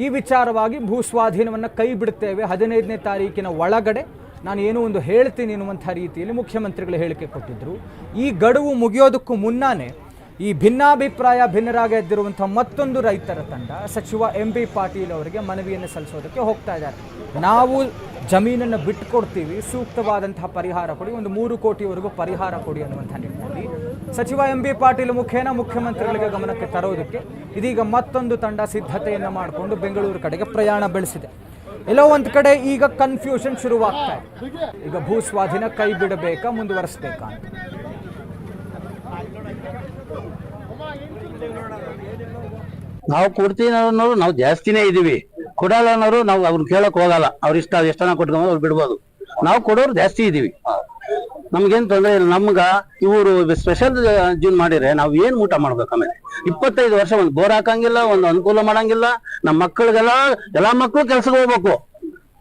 ಈ ವಿಚಾರವಾಗಿ ಭೂ ಸ್ವಾಧೀನವನ್ನು ಕೈ ಬಿಡುತ್ತೇವೆ. ಹದಿನೈದನೇ ತಾರೀಕಿನ ಒಳಗಡೆ ನಾನು ಏನೋ ಒಂದು ಹೇಳ್ತೀನಿ ಎನ್ನುವಂಥ ರೀತಿಯಲ್ಲಿ ಮುಖ್ಯಮಂತ್ರಿಗಳು ಹೇಳಿಕೆ ಕೊಟ್ಟಿದ್ದರು ಈ ಗಡುವು ಮುಗಿಯೋದಕ್ಕೂ ಮುನ್ನಾನೇ ಈ ಭಿನ್ನಾಭಿಪ್ರಾಯ ಭಿನ್ನರಾಗಿ ಎದ್ದಿರುವಂಥ ಮತ್ತೊಂದು ರೈತರ ತಂಡ ಸಚಿವ ಎಂ ಬಿ ಪಾಟೀಲ್ ಅವರಿಗೆ ಮನವಿಯನ್ನು ಸಲ್ಲಿಸೋದಕ್ಕೆ ಹೋಗ್ತಾ ಇದ್ದಾರೆ. ನಾವು ಜಮೀನನ್ನು ಬಿಟ್ಟುಕೊಡ್ತೀವಿ ಸೂಕ್ತವಾದಂತಹ ಪರಿಹಾರ ಕೊಡಿ, ಒಂದು ಮೂರು ಕೋಟಿವರೆಗೂ ಪರಿಹಾರ ಕೊಡಿ ಅನ್ನುವಂಥ ನಿಟ್ಟಿನಲ್ಲಿ ಸಚಿವ ಎಂ ಬಿ ಪಾಟೀಲ್ ಮುಖೇನ ಮುಖ್ಯಮಂತ್ರಿಗಳಿಗೆ ಗಮನಕ್ಕೆ ತರೋದಕ್ಕೆ ಇದೀಗ ಮತ್ತೊಂದು ತಂಡ ಸಿದ್ಧತೆಯನ್ನು ಮಾಡಿಕೊಂಡು ಬೆಂಗಳೂರು ಕಡೆಗೆ ಪ್ರಯಾಣ ಬೆಳೆಸಿದೆ. ಎಲ್ಲೋ ಒಂದು ಕಡೆ ಈಗ ಕನ್ಫ್ಯೂಷನ್ ಶುರುವಾಗ್ತಾ ಇದೆ. ಈಗ ಭೂ ಸ್ವಾಧೀನ ಕೈ ಬಿಡಬೇಕಾ, ಮುಂದುವರಿಸಬೇಕಾ ನಾವು ಕೊಡ್ತೀನಿ ಅನ್ನೋರು ನಾವು ಜಾಸ್ತಿನೇ ಇದೀವಿ. ಕೊಡಲ್ಲ ಅನ್ನೋರು ನಾವು ಅವ್ರು ಕೇಳಕ್ ಹೋಗಲ್ಲ. ಅವ್ರ ಇಷ್ಟ ಎಷ್ಟನ ಕೊಟ್ಕೊಂಡು ಅವ್ರು ಬಿಡ್ಬೋದು. ನಾವು ಕೊಡೋರು ಜಾಸ್ತಿ ಇದೀವಿ. ನಮ್ಗೇನ್ ತೊಂದರೆ ಇಲ್ಲ. ನಮ್ಗ ಇವರು ಸ್ಪೆಷಲ್ ಜೂನ್ ಮಾಡಿದ್ರೆ ನಾವ್ ಏನ್ ಊಟ ಮಾಡ್ಬೇಕು ಆಮೇಲೆ? ಇಪ್ಪತ್ತೈದು ವರ್ಷ ಒಂದ್ ಬೋರ್ ಹಾಕಂಗಿಲ್ಲ, ಒಂದ್ ಅನುಕೂಲ ಮಾಡಂಗಿಲ್ಲ. ನಮ್ಮ ಮಕ್ಕಳಿಗೆಲ್ಲ ಎಲ್ಲಾ ಮಕ್ಕಳು ಕೆಲ್ಸಕ್ಕೆ ಹೋಗ್ಬೇಕು.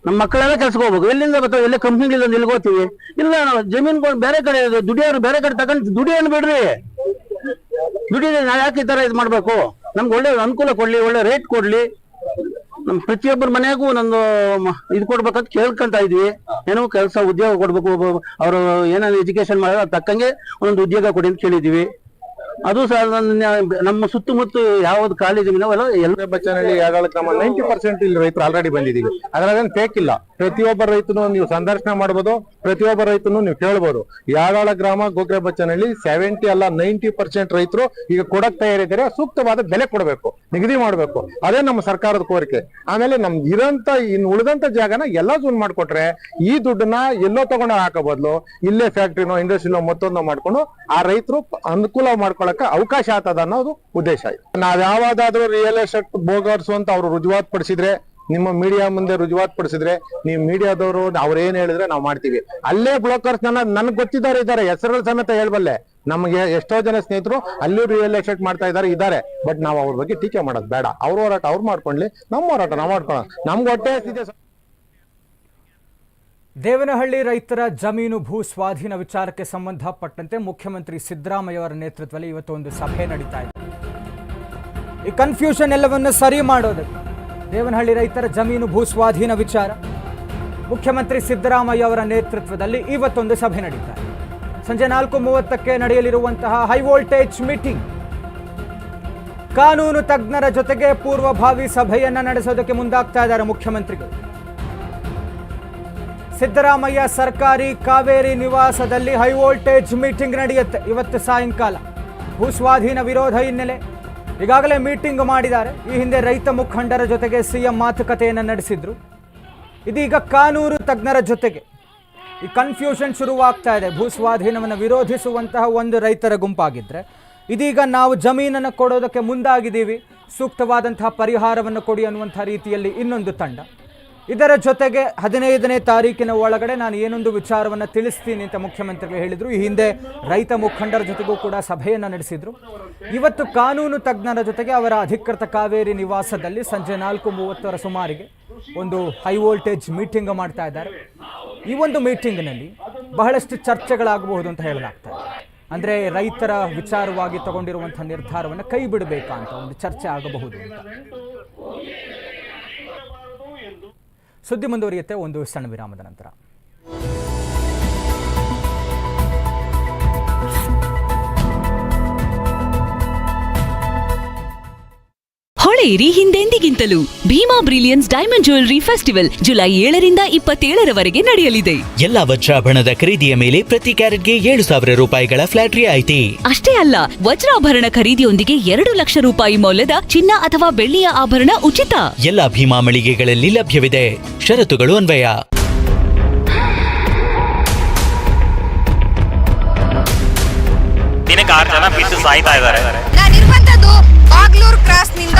ನಮ್ಮ ಮಕ್ಕಳೆಲ್ಲ ಕೆಲ್ಸಕ್ಕೆ ಹೋಗ್ಬೇಕು. ಎಲ್ಲಿಂದ ಬರ್ತಾವೆ ಎಲ್ಲ ಕಂಪ್ನಿಗಳಿಂದ ನಿಲ್ಗೋತೀವಿ? ಇಲ್ಲ, ನಾವು ಜಮೀನ್ ಕೊಂಡ್ ಬೇರೆ ಕಡೆ ದುಡಿಯೋರು ಬೇರೆ ಕಡೆ ತಗೊಂಡು ದುಡಿಯೋನ್ ಬಿಡ್ರಿ. ದುಡಿದ್ರೆ ನಾವು ಯಾಕೆ ಈ ಥರ ಇದು ಮಾಡಬೇಕು? ನಮ್ಗೆ ಒಳ್ಳೆ ಅನುಕೂಲ ಕೊಡ್ಲಿ, ಒಳ್ಳೆ ರೇಟ್ ಕೊಡ್ಲಿ. ನಮ್ಮ ಪ್ರತಿಯೊಬ್ಬರ ಮನೆಗೂ ನಂದು ಇದು ಕೊಡ್ಬೇಕಂತ ಕೇಳ್ಕೊಂತ ಇದ್ವಿ. ಏನೋ ಕೆಲಸ ಉದ್ಯೋಗ ಕೊಡ್ಬೇಕು ಅವರು ಏನೇನು ಎಜುಕೇಶನ್ ಮಾಡಿದ್ರೆ ಅದ್ ತಕ್ಕಂಗೆ ಒಂದೊಂದು ಉದ್ಯೋಗ ಕೊಡಿ ಅಂತ ಕೇಳಿದೀವಿ. ಅದು ಸಹ ನಮ್ಮ ಸುತ್ತಮುತ್ತ ಯಾವ್ದು ಖಾಲಿ ಜಮೀನು ಅವೆಲ್ಲ ಎಲ್ಲ ಬಚ್ಚನಹಳ್ಳಿ ಯಾವ್ದಾದ್ರು ಕ್ರಮ ನೈಂಟಿ ಪರ್ಸೆಂಟ್ ಇಲ್ಲಿ ರೈತರು ಆಲ್ರೆಡಿ ಬಂದಿದ್ದೀವಿ. ಅದ್ರಾಗ ಫೇಕ್ ಇಲ್ಲ. ಪ್ರತಿಯೊಬ್ಬ ರೈತನು ನೀವು ಸಂದರ್ಶನ ಮಾಡ್ಬೋದು, ಪ್ರತಿಯೊಬ್ಬ ರೈತನು ನೀವು ಕೇಳ್ಬೋದು. ಯಾಗಾಳ ಗ್ರಾಮ ಗೋಗ್ರೆ ಬಚ್ಚನಲ್ಲಿ ಸೆವೆಂಟಿ ಅಲ್ಲ ನೈಂಟಿ ಪರ್ಸೆಂಟ್ ರೈತರು ಈಗ ಕೊಡಕ್ ತಯಾರಿದ್ದಾರೆ ಸೂಕ್ತವಾದ ಬೆಲೆ ಕೊಡಬೇಕು, ನಿಗದಿ ಮಾಡಬೇಕು. ಅದೇ ನಮ್ಮ ಸರ್ಕಾರದ ಕೋರಿಕೆ. ಆಮೇಲೆ ನಮ್ ಇರಂತ ಇನ್ ಉಳಿದಂತ ಜಾಗನ ಎಲ್ಲಾ ಜೂನ್ ಮಾಡ್ಕೊಟ್ರೆ ಈ ದುಡ್ಡನ್ನ ಎಲ್ಲೋ ತಗೊಂಡು ಹಾಕೋ ಬದಲು ಇಲ್ಲೇ ಫ್ಯಾಕ್ಟ್ರಿನೋ ಇಂಡಸ್ಟ್ರಿನೋ ಮತ್ತೊಂದೋ ಮಾಡ್ಕೊಂಡು ಆ ರೈತರು ಅನುಕೂಲ ಮಾಡ್ಕೊಳಕ ಅವಕಾಶ ಆತದ ಅನ್ನೋದು ಉದ್ದೇಶ. ನಾವ್ ಯಾವ್ದಾದ್ರು ರಿಯಲ್ ಎಸ್ಟೇಟ್ ಬೋಗರ್ಸ್ ಅಂತ ಅವ್ರು ರುಜುವಾತ್ ಪಡಿಸಿದ್ರೆ ನಿಮ್ಮ ಮೀಡಿಯಾ ಮುಂದೆ ರುಜುವಾತ್ ಪಡಿಸಿದ್ರೆ, ನೀವು ಮೀಡಿಯಾದವರು ಅವ್ರ ಏನ್ ಹೇಳಿದ್ರೆ ನಾವು ಮಾಡ್ತೀವಿ. ಅಲ್ಲೇ ಬ್ಲೋಕರ್ಸ್ ನನ್ನ, ನನ್ಗೆ ಗೊತ್ತಿದ್ದಾರೆ, ಇದ್ದಾರೆ. ಹೆಸರುಗಳ ಸಮೇತ ಹೇಳ್ಬಲ್ಲೆ. ನಮಗೆ ಎಷ್ಟೋ ಜನ ಸ್ನೇಹಿತರು ಅಲ್ಲಿ ರಿಯಲ್ ಎಸ್ಟೇಟ್ ಮಾಡ್ತಾ ಇದ್ದಾರೆ ಇದ್ದಾರೆ. ಬಟ್ ನಾವು ಅವ್ರ ಬಗ್ಗೆ ಟೀಕೆ ಮಾಡೋದು ಬೇಡ. ಅವ್ರ ಹೋರಾಟ ಅವ್ರು ಮಾಡ್ಕೊಂಡ್ಲಿ ನಮ್ಮ ಹೋರಾಟ ನಾವು ಮಾಡ್ಕೊಳ್ಳೋಣ ನಮ್ಗೆ ಹೊಟ್ಟೆ ದೇವನಹಳ್ಳಿ ರೈತರ ಜಮೀನು ಭೂ ಸ್ವಾಧೀನ ವಿಚಾರಕ್ಕೆ ಸಂಬಂಧಪಟ್ಟಂತೆ ಮುಖ್ಯಮಂತ್ರಿ ಸಿದ್ದರಾಮಯ್ಯ ಅವರ ನೇತೃತ್ವದಲ್ಲಿ ಇವತ್ತು ಒಂದು ಸಭೆ ನಡೀತಾ ಇದೆ. ಈ ಕನ್ಫ್ಯೂಷನ್ ಎಲ್ಲವನ್ನು ಸರಿ ಮಾಡೋದಕ್ಕೆ ದೇವನಹಳ್ಳಿ ರೈತರ ಜಮೀನು ಭೂ ಸ್ವಾಧೀನ ವಿಚಾರ. ಮುಖ್ಯಮಂತ್ರಿ ಸಿದ್ದರಾಮಯ್ಯ ಅವರ ನೇತೃತ್ವದಲ್ಲಿ ಇವತ್ತೊಂದು ಸಭೆ ನಡೀತಾ ಇದೆ. ಸಂಜೆ ನಾಲ್ಕು ಮೂವತ್ತಕ್ಕೆ ನಡೆಯಲಿರುವಂತಹ ಹೈ ವೋಲ್ಟೇಜ್ ಮೀಟಿಂಗ್. ಕಾನೂನು ತಜ್ಞರ ಜೊತೆಗೆ ಪೂರ್ವಭಾವಿ ಸಭೆಯನ್ನ ನಡೆಸೋದಕ್ಕೆ ಮುಂದಾಗ್ತಾ ಇದ್ದಾರೆ ಮುಖ್ಯಮಂತ್ರಿಗಳು. ಸಿದ್ದರಾಮಯ್ಯ ಸರ್ಕಾರಿ ಕಾವೇರಿ ನಿವಾಸದಲ್ಲಿ ಹೈ ವೋಲ್ಟೇಜ್ ಮೀಟಿಂಗ್ ನಡೆಯುತ್ತೆ. ಇವತ್ತು ಸಾಯಂಕಾಲ. ಭೂಸ್ವಾಧೀನ ವಿರೋಧ ಹಿನ್ನೆಲೆ. ಈಗಾಗಲೇ ಮೀಟಿಂಗ್ ಮಾಡಿದ್ದಾರೆ. ಈ ಹಿಂದೆ ರೈತ ಮುಖಂಡರ ಜೊತೆಗೆ ಸಿಎಂ ಮಾತುಕತೆಯನ್ನು ನಡೆಸಿದ್ರು. ಇದೀಗ ಕಾನೂರು ತಜ್ಞರ ಜೊತೆಗೆ ಈ ಕನ್ಫ್ಯೂಷನ್ ಶುರುವಾಗ್ತಾ ಇದೆ. ಭೂ ಸ್ವಾಧೀನವನ್ನು ವಿರೋಧಿಸುವಂತಹ ಒಂದು ರೈತರ ಗುಂಪಾಗಿದ್ದರೆ ಇದೀಗ ನಾವು ಜಮೀನನ್ನು ಕೊಡೋದಕ್ಕೆ ಮುಂದಾಗಿದ್ದೀವಿ. ಸೂಕ್ತವಾದಂತಹ ಪರಿಹಾರವನ್ನು ಕೊಡಿ ಅನ್ನುವಂಥ ರೀತಿಯಲ್ಲಿ ಇನ್ನೊಂದು ತಂಡ. ಇದರ ಜೊತೆಗೆ ಹದಿನೈದನೇ ತಾರೀಕಿನ ಒಳಗಡೆ ನಾನು ಏನೊಂದು ವಿಚಾರವನ್ನು ತಿಳಿಸ್ತೀನಿ ಅಂತ ಮುಖ್ಯಮಂತ್ರಿಗಳು ಹೇಳಿದರು. ಈ ಹಿಂದೆ ರೈತ ಮುಖಂಡರ ಜೊತೆಗೂ ಕೂಡ ಸಭೆಯನ್ನು ನಡೆಸಿದರು. ಇವತ್ತು ಕಾನೂನು ತಜ್ಞರ ಜೊತೆಗೆ ಅವರ ಅಧಿಕೃತ ಕಾವೇರಿ ನಿವಾಸದಲ್ಲಿ ಸಂಜೆ ನಾಲ್ಕು ಮೂವತ್ತರ ಸುಮಾರಿಗೆ ಒಂದು ಹೈ ವೋಲ್ಟೇಜ್ ಮೀಟಿಂಗ್ ಮಾಡ್ತಾ ಇದ್ದಾರೆ. ಈ ಒಂದು ಮೀಟಿಂಗ್ನಲ್ಲಿ ಬಹಳಷ್ಟು ಚರ್ಚೆಗಳಾಗಬಹುದು ಅಂತ ಹೇಳಲಾಗ್ತದೆ ಅಂದರೆ ರೈತರ ವಿಚಾರವಾಗಿ ತಗೊಂಡಿರುವಂಥ ನಿರ್ಧಾರವನ್ನು ಕೈ ಬಿಡಬೇಕಾ ಅಂತ ಒಂದು ಚರ್ಚೆ ಆಗಬಹುದು ಅಂತ. ಸುದ್ದಿ ಮುಂದುವರಿಯುತ್ತೆ ಒಂದು ಸಣ್ಣ ವಿರಾಮದ ನಂತರ. ಹೊಳೆಯಿರಿ ಹಿಂದೆಂದಿಗಿಂತಲೂ. Bhima brilliance diamond jewellery festival July ಏಳರಿಂದ ಇಪ್ಪತ್ತೇಳರವರೆಗೆ ನಡೆಯಲಿದೆ. ಎಲ್ಲಾ ವಜ್ರಾಭರಣದ ಖರೀದಿಯ ಮೇಲೆ ಪ್ರತಿ ಕ್ಯಾರೆಟ್ಗೆ ಏಳು ಸಾವಿರ ರೂಪಾಯಿಗಳ ಫ್ಲಾಟ್ ರಿಯಾಯಿತಿ ಅಷ್ಟೇ ಅಲ್ಲ ವಜ್ರಾಭರಣ ಖರೀದಿಯೊಂದಿಗೆ ಎರಡು ಲಕ್ಷ ರೂಪಾಯಿ ಮೌಲ್ಯದ ಚಿನ್ನ ಅಥವಾ ಬೆಳ್ಳಿಯ ಆಭರಣ ಉಚಿತ. ಎಲ್ಲಾ ಭೀಮಾ ಮಳಿಗೆಗಳಲ್ಲಿ ಲಭ್ಯವಿದೆ. ಷರತ್ತುಗಳು ಅನ್ವಯ. ದಿನಕ್ಕೆ ಆರು ಜನ ಬಿದ್ದು ಸಾಯ್ತಾ ಇದ್ದಾರೆ. ನಾನಿರುವಂತದ್ದು ಬಾಗ್ಲೂರ್ ಕ್ರಾಸ್ನಿಂದ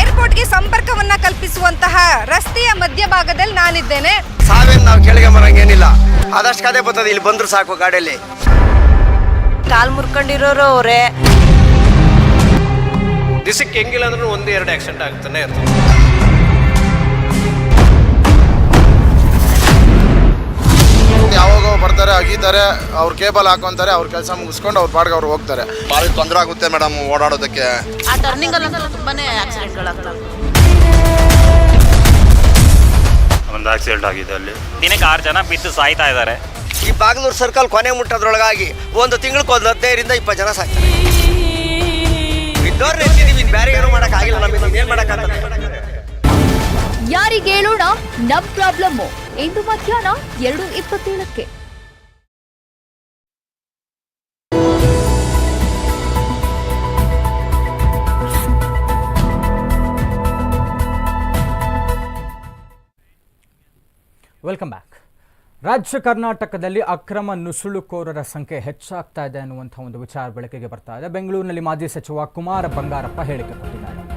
ಏರ್ಪೋರ್ಟ್ಗೆ ಸಂಪರ್ಕವನ್ನ ಕಲ್ಪಿಸುವಂತಹ ರಸ್ತೆಯ ಮಧ್ಯಭಾಗದಲ್ಲಿ ನಾನಿದ್ದೇನೆ. ಸಾವೇನ್ ನಾವು ಕೆಳಗೆ ಬರಂಗೇನಿಲ್ಲ. ಆದಷ್ಟು ಕದೆ ಬರ್ತದೆ ಇಲ್ಲಿ ಬಂದ್ರು ಸಾಕು ಗಾಡಿಯಲ್ಲಿ ಕಾಲ್ ಮುರ್ಕೊಂಡಿರೋರು ಅವರೇ. ದಿಸಕ್ಕೆ ಹೆಂಗಿಲ್ಲ ಅಂದ್ರೂ ಒಂದು ಎರಡು ಆಕ್ಸಿಡೆಂಟ್ ಆಗ್ತಾನೆ ಇರ್ತದೆ. ಯಾವಾಗ ಬರ್ತಾರೆ ಅಗೀತಾರೆ ಅವ್ರು ಕೇಬಲ್ ಹಾಕೊಂತಾರೆ ಅವ್ರ ಕೆಲಸ ಮುಗಿಸ್ಕೊಂಡು ಅವ್ರ ಪಾಡ್ಗೆ ಅವ್ರು ಹೋಗ್ತಾರೆ. ಭಾರಿ ತೊಂದರೆ ಆಗುತ್ತೆ ಮೇಡಮ್ ಓಡಾಡೋದಕ್ಕೆ. ಆ ಟರ್ನಿಂಗ್ ಅಲ್ಲಿ ತುಂಬಾನೇ ಆಕ್ಸಿಡೆಂಟ್ಗಳಾಗ್ತವೆ ಒಂದು ಆಕ್ಸಿಡೆಂಟ್ ಆಗಿದೆ ಅಲ್ಲಿ. ದಿನಕ್ಕೆ ಆರು ಜನ ಬಿದ್ದು ಸಾಯ್ತಾ ಇದ್ದಾರೆ. ಈ ಬಾಗಲೂರು ಸರ್ಕಲ್ ಕೊನೆ ಮುಟ್ಟೋದ್ರೊಳಗಾಗಿ ಒಂದು ತಿಂಗಳಿಗೆ ಒಂದು ಹದಿನೈದರಿಂದ ಇಪ್ಪತ್ತು ಜನ ಸಾಕ್ತಾರೆ ಬಿದ್ದವ್ರು ನಿಂತಿದೀವಿ ಬೇರೆ ಏನು ಮಾಡೋಕ್ಕಾಗಿಲ್ಲ ನಮಗೆ ಏನು ಮಾಡೋಕ್ಕಾಗಲ್ಲ ಯಾರಿಗೆ ಹೇಳೋಣ ನಮ್ ಪ್ರಾಬ್ಲಮ್ ಇಂದು ಮಧ್ಯಾಹ್ನ ಎರಡು ಇಪ್ಪತ್ತೇಳಕ್ಕೆ. ವೆಲ್ಕಮ್ ಬ್ಯಾಕ್ ರಾಜ್ಯ ಕರ್ನಾಟಕದಲ್ಲಿ ಅಕ್ರಮ ನುಸುಳುಕೋರರ ಸಂಖ್ಯೆ ಹೆಚ್ಚಾಗ್ತಾ ಇದೆ ಅನ್ನುವಂಥ ಒಂದು ವಿಚಾರ ಬೆಳಕಿಗೆ ಬರ್ತಾ ಇದೆ. ಬೆಂಗಳೂರಿನಲ್ಲಿ ಮಾಜಿ ಸಚಿವ ಕುಮಾರ ಬಂಗಾರಪ್ಪ ಹೇಳಿಕೆ ಕೊಟ್ಟಿದ್ದಾರೆ.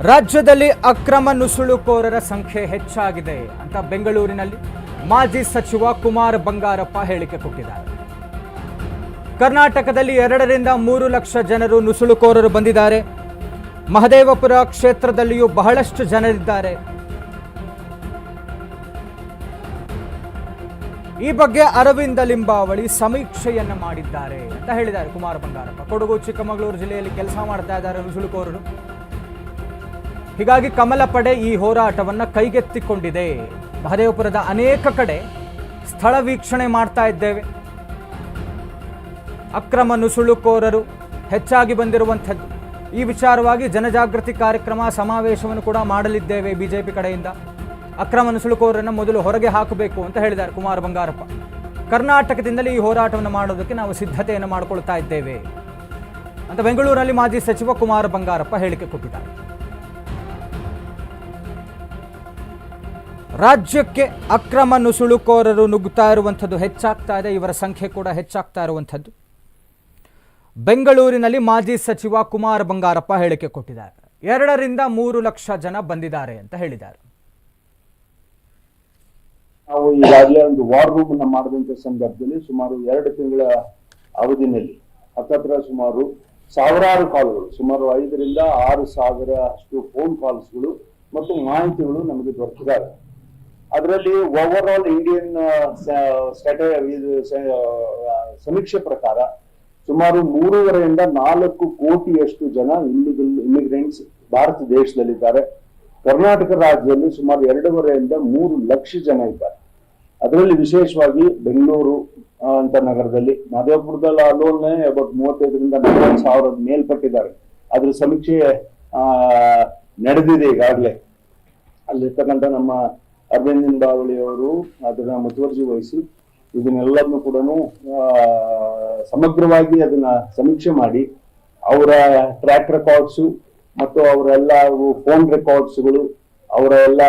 ರಾಜ್ಯದಲ್ಲಿ ಅಕ್ರಮ ನುಸುಳುಕೋರರ ಸಂಖ್ಯೆ ಹೆಚ್ಚಾಗಿದೆ ಅಂತ ಬೆಂಗಳೂರಿನಲ್ಲಿ ಮಾಜಿ ಸಚಿವ ಕುಮಾರ್ ಬಂಗಾರಪ್ಪ ಹೇಳಿಕೆ ಕೊಟ್ಟಿದ್ದಾರೆ. ಕರ್ನಾಟಕದಲ್ಲಿ ಎರಡರಿಂದ ಮೂರು ಲಕ್ಷ ಜನರು ನುಸುಳುಕೋರರು ಬಂದಿದ್ದಾರೆ. ಮಹದೇವಪುರ ಕ್ಷೇತ್ರದಲ್ಲಿಯೂ ಬಹಳಷ್ಟು ಜನರಿದ್ದಾರೆ. ಈ ಬಗ್ಗೆ ಅರವಿಂದ ಲಿಂಬಾವಳಿ ಸಮೀಕ್ಷೆಯನ್ನು ಮಾಡಿದ್ದಾರೆ ಅಂತ ಹೇಳಿದ್ದಾರೆ ಕುಮಾರ ಬಂಗಾರಪ್ಪ. ಕೊಡಗು ಚಿಕ್ಕಮಗಳೂರು ಜಿಲ್ಲೆಯಲ್ಲಿ ಕೆಲಸ ಮಾಡ್ತಾ ಇದ್ದಾರೆ ನುಸುಳುಕೋರರು. ಹೀಗಾಗಿ ಕಮಲ ಪಡೆ ಈ ಹೋರಾಟವನ್ನು ಕೈಗೆತ್ತಿಕೊಂಡಿದೆ. ಮಹದೇವಪುರದ ಅನೇಕ ಕಡೆ ಸ್ಥಳ ವೀಕ್ಷಣೆ ಮಾಡ್ತಾ ಇದ್ದೇವೆ. ಅಕ್ರಮ ನುಸುಳುಕೋರರು ಹೆಚ್ಚಾಗಿ ಬಂದಿರುವಂಥದ್ದು. ಈ ವಿಚಾರವಾಗಿ ಜನಜಾಗೃತಿ ಕಾರ್ಯಕ್ರಮ ಸಮಾವೇಶವನ್ನು ಕೂಡ ಮಾಡಲಿದ್ದೇವೆ ಬಿಜೆಪಿ ಕಡೆಯಿಂದ. ಅಕ್ರಮ ನುಸುಳುಕೋರನ್ನು ಮೊದಲು ಹೊರಗೆ ಹಾಕಬೇಕು ಅಂತ ಹೇಳಿದ್ದಾರೆ ಕುಮಾರ ಬಂಗಾರಪ್ಪ. ಕರ್ನಾಟಕದಿಂದಲೇ ಈ ಹೋರಾಟವನ್ನು ಮಾಡೋದಕ್ಕೆ ನಾವು ಸಿದ್ಧತೆಯನ್ನು ಮಾಡಿಕೊಳ್ತಾ ಇದ್ದೇವೆ ಅಂತ ಬೆಂಗಳೂರಿನಲ್ಲಿ ಮಾಜಿ ಸಚಿವ ಕುಮಾರ ಬಂಗಾರಪ್ಪ ಹೇಳಿಕೆ ಕೊಟ್ಟಿದ್ದಾರೆ. ರಾಜ್ಯಕ್ಕೆ ಅಕ್ರಮ ನುಸುಳುಕೋರರು ನುಗ್ತಾ ಇರುವಂಥದ್ದು ಹೆಚ್ಚಾಗ್ತಾ ಇದೆ ಇವರ ಸಂಖ್ಯೆ ಕೂಡ ಹೆಚ್ಚಾಗ್ತಾ ಇರುವಂಥದ್ದು. ಬೆಂಗಳೂರಿನಲ್ಲಿ ಮಾಜಿ ಸಚಿವ ಕುಮಾರ್ ಬಂಗಾರಪ್ಪ ಹೇಳಿಕೆ ಕೊಟ್ಟಿದ್ದಾರೆ. ಎರಡರಿಂದ ಮೂರು ಲಕ್ಷ ಜನ ಬಂದಿದ್ದಾರೆ ಅಂತ ಹೇಳಿದ್ದಾರೆ. ನಾವು ಈಗಾಗಲೇ ಒಂದು ವಾರ್ ರೂಮ್ ಅನ್ನ ಮಾಡಿದಂತ ಸಂದರ್ಭದಲ್ಲಿ ಸುಮಾರು ಎರಡು ತಿಂಗಳ ಅವಧಿನಲ್ಲಿ, ಹತ್ತತ್ರ ಸುಮಾರು ಸಾವಿರಾರು ಕಾಲ್ಗಳು, ಸುಮಾರು ಐದರಿಂದ ಆರು ಸಾವಿರ ಅಷ್ಟು ಫೋನ್ ಕಾಲ್ಸ್ಗಳು ಮತ್ತು ಮಾಹಿತಿಗಳು ನಮಗೆ ದೊರಕಿದಾವೆ. ಅದರಲ್ಲಿ ಓವರ್ ಆಲ್ ಇಂಡಿಯನ್ ಸಮೀಕ್ಷೆ ಪ್ರಕಾರ ಸುಮಾರು ಮೂರುವರೆಯಿಂದ ನಾಲ್ಕು ಕೋಟಿಯಷ್ಟು ಜನ ಇಲ್ಲಿಗಲ್ ಇಮಿಗ್ರೆಂಟ್ಸ್ ಭಾರತ ದೇಶದಲ್ಲಿದ್ದಾರೆ. ಕರ್ನಾಟಕ ರಾಜ್ಯದಲ್ಲಿ ಸುಮಾರು ಎರಡೂವರೆಯಿಂದ ಮೂರು ಲಕ್ಷ ಜನ ಇದ್ದಾರೆ. ಅದರಲ್ಲಿ ವಿಶೇಷವಾಗಿ ಬೆಂಗಳೂರು ಅಂತ ನಗರದಲ್ಲಿ ಮಾದೇವಪುರದಲ್ಲಿ ಅಲೋನ್ ಅಬೌಟ್ ಮೂವತ್ತೈದರಿಂದ ನಲವತ್ತು ಸಾವಿರ ಮೇಲ್ಪಟ್ಟಿದ್ದಾರೆ. ಅದ್ರ ಸಮೀಕ್ಷೆ, ಆ, ನಡೆದಿದೆ ಈಗಾಗಲೇ. ಅಲ್ಲಿರ್ತಕ್ಕಂಥ ನಮ್ಮ ಅರವಿಂದ್ ನಿಂಬಾವಳಿ ಅವರು ಅದನ್ನ ಮುತುವರ್ಜಿ ವಹಿಸಿ ಇದನ್ನೆಲ್ಲದನ್ನು ಕೂಡ ಸಮಗ್ರವಾಗಿ ಅದನ್ನ ಸಮೀಕ್ಷೆ ಮಾಡಿ ಅವರ ಟ್ರ್ಯಾಕ್ ರೆಕಾರ್ಡ್ಸು ಮತ್ತು ಅವರೆಲ್ಲ ಫೋನ್ ರೆಕಾರ್ಡ್ಸ್ಗಳು ಅವರ ಎಲ್ಲ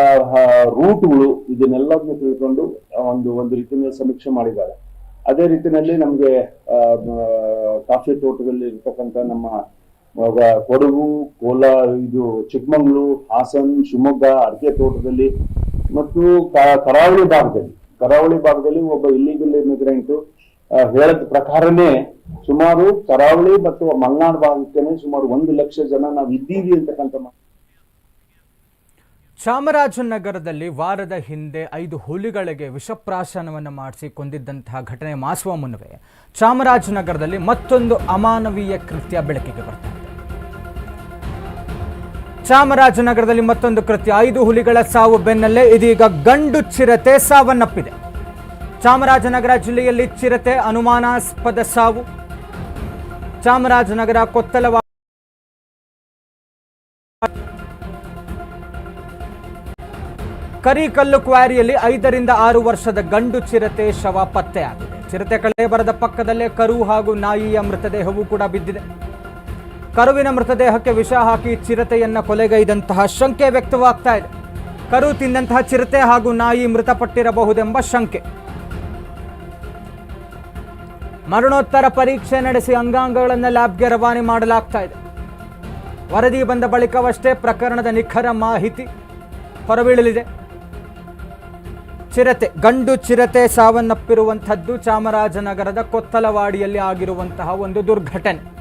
ರೂಟ್ಗಳು ಇದನ್ನೆಲ್ಲದನ್ನು ತಿಳ್ಕೊಂಡು ಒಂದು ಒಂದು ರೀತಿಯಲ್ಲಿ ಸಮೀಕ್ಷೆ ಮಾಡಿದ್ದಾರೆ. ಅದೇ ರೀತಿಯಲ್ಲಿ ನಮಗೆ ಕಾಫಿ ತೋಟದಲ್ಲಿ ಇರ್ತಕ್ಕಂಥ ನಮ್ಮ ಕೊಡಗು, ಕೋಲಾರ, ಇದು ಚಿಕ್ಕಮಂಗ್ಳೂರು, ಹಾಸನ್, ಶಿವಮೊಗ್ಗ, ಅಡಿಕೆ ತೋಟದಲ್ಲಿ ಮತ್ತು ಕರಾವಳಿ ಭಾಗದಲ್ಲಿ ಕರಾವಳಿ ಭಾಗದಲ್ಲಿ ಒಬ್ಬ ಇಲ್ಲಿಗಲ್ ಇಮಿಗ್ರೆಂಟ್ ಹೇಳದ ಪ್ರಕಾರನೇ ಸುಮಾರು ಕರಾವಳಿ ಮತ್ತು ಮಲೆನಾಡು ಭಾಗಕ್ಕೇನೆ ಸುಮಾರು ಒಂದು ಲಕ್ಷ ಜನ ನಾವು ಇದ್ದೀವಿ ಅಂತಕ್ಕಂಥ ಚಾಮರಾಜನಗರದಲ್ಲಿ ವಾರದ ಹಿಂದೆ ಐದು ಹುಲಿಗಳಿಗೆ ವಿಷಪ್ರಾಶನವನ್ನು ಮಾಡಿಸಿ ಕೊಂದಿದ್ದಂತಹ ಘಟನೆ ಮಾಸುವ ಮುನ್ನವೇ ಚಾಮರಾಜನಗರದಲ್ಲಿ ಮತ್ತೊಂದು ಅಮಾನವೀಯ ಕೃತ್ಯ ಬೆಳಕಿಗೆ ಬರ್ತಾ ಇದೆ. ಚಾಮರಾಜನಗರದಲ್ಲಿ ಮತ್ತೊಂದು ಕೃತ್ಯ. ಐದು ಹುಲಿಗಳ ಸಾವು ಬೆನ್ನಲ್ಲೇ ಇದೀಗ ಗಂಡು ಚಿರತೆ ಸಾವನ್ನಪ್ಪಿದೆ. ಚಾಮರಾಜನಗರ ಜಿಲ್ಲೆಯಲ್ಲಿ ಚಿರತೆ ಅನುಮಾನಾಸ್ಪದ ಸಾವು. ಚಾಮರಾಜನಗರ ಕೊತ್ತಲವ ಕರಿಕಲ್ಲು ಕ್ವಾರಿಯಲ್ಲಿ ಐದರಿಂದ ಆರು ವರ್ಷದ ಗಂಡು ಚಿರತೆ ಶವ ಪತ್ತೆಯಾಗಿದೆ. ಚಿರತೆ ಕಳೆಬರದ ಪಕ್ಕದಲ್ಲೇ ಕರು ಹಾಗೂ ನಾಯಿಯ ಮೃತದೇಹವೂ ಕೂಡ ಬಿದ್ದಿದೆ. ಕರುವಿನ ಮೃತದೇಹಕ್ಕೆ ವಿಷ ಹಾಕಿ ಚಿರತೆಯನ್ನ ಕೊಲೆಗೈದಂತಹ ಶಂಕೆ ವ್ಯಕ್ತವಾಗ್ತಾ ಇದೆ. ಕರು ತಿಂದಂತಹ ಚಿರತೆ ಹಾಗೂ ನಾಯಿ ಮೃತಪಟ್ಟಿರಬಹುದೆಂಬ ಶಂಕೆ. ಮರಣೋತ್ತರ ಪರೀಕ್ಷೆ ನಡೆಸಿ ಅಂಗಾಂಗಗಳನ್ನು ಲ್ಯಾಬ್ಗೆ ರವಾನೆ ಮಾಡಲಾಗ್ತಾ ಇದೆ. ವರದಿ ಬಂದ ಬಳಿಕವಷ್ಟೇ ಪ್ರಕರಣದ ನಿಖರ ಮಾಹಿತಿ ಹೊರಬೀಳಲಿದೆ. ಚಿರತೆ, ಗಂಡು ಚಿರತೆ ಸಾವನ್ನಪ್ಪಿರುವಂಥದ್ದು ಚಾಮರಾಜನಗರದ ಕೊತ್ತಲವಾಡಿಯಲ್ಲಿ ಆಗಿರುವಂತಹ ಒಂದು ದುರ್ಘಟನೆ.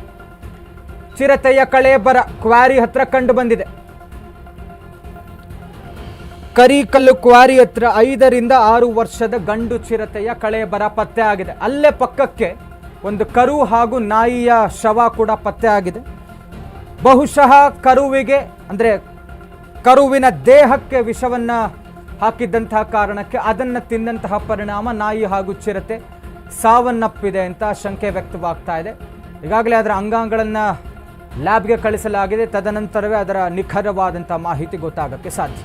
ಚಿರತೆಯ ಕಳೇಬರ ಕ್ವಾರಿ ಹತ್ರ ಕಂಡು ಬಂದಿದೆ. ಕರಿಕಲ್ಲು ಕ್ವಾರಿ ಹತ್ರ ಐದರಿಂದ ಆರು ವರ್ಷದ ಗಂಡು ಚಿರತೆಯ ಕಳೇಬರ ಪತ್ತೆ ಆಗಿದೆ. ಅಲ್ಲೇ ಪಕ್ಕಕ್ಕೆ ಒಂದು ಕರು ಹಾಗೂ ನಾಯಿಯ ಶವ ಕೂಡ ಪತ್ತೆ ಆಗಿದೆ. ಬಹುಶಃ ಕರುವಿಗೆ, ಅಂದರೆ ಕರುವಿನ ದೇಹಕ್ಕೆ ವಿಷವನ್ನು ಹಾಕಿದ್ದಂತಹ ಕಾರಣಕ್ಕೆ ಅದನ್ನು ತಿಂದಂತಹ ಪರಿಣಾಮ ನಾಯಿ ಹಾಗೂ ಚಿರತೆ ಸಾವನ್ನಪ್ಪಿದೆ ಅಂತ ಶಂಕೆ ವ್ಯಕ್ತವಾಗ್ತಾ ಇದೆ. ಈಗಾಗಲೇ ಅದರ ಅಂಗಾಂಗಳನ್ನು ಲ್ಯಾಬ್ಗೆ ಕಳಿಸಲಾಗಿದೆ. ತದನಂತರವೇ ಅದರ ನಿಖರವಾದಂಥ ಮಾಹಿತಿ ಗೊತ್ತಾಗಕ್ಕೆ ಸಾಧ್ಯ.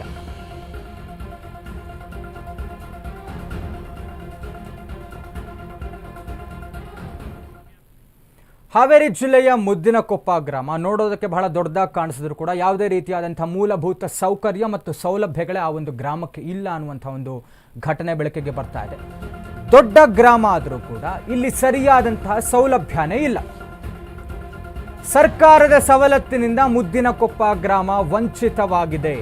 ಹಾವೇರಿ ಜಿಲ್ಲೆಯ ಮುದ್ದಿನಕೊಪ್ಪ ಗ್ರಾಮ ನೋಡೋದಕ್ಕೆ ಬಹಳ ದೊಡ್ಡದಾಗಿ ಕಾಣಿಸಿದ್ರು ಕೂಡ. ಯಾವುದೇ ರೀತಿಯಾದಂಥ ಮೂಲಭೂತ ಸೌಕರ್ಯ ಮತ್ತು ಸೌಲಭ್ಯಗಳೇ ಆ ಒಂದು ಗ್ರಾಮಕ್ಕೆ ಇಲ್ಲ ಅನ್ನುವಂಥ ಒಂದು ಘಟನೆ ಬೆಳಕಿಗೆ ಬರ್ತಾ ಇದೆ. ದೊಡ್ಡ ಗ್ರಾಮ ಆದರೂ ಕೂಡ ಇಲ್ಲಿ ಸರಿಯಾದಂತಹ ಸೌಲಭ್ಯನೇ ಇಲ್ಲ. ಸರ್ಕಾರದ ಸವಲತ್ತಿನಿಂದ ಮುದ್ದಿನಕೊಪ್ಪ ಗ್ರಾಮ ವಂಚಿತವಾಗಿದೆ.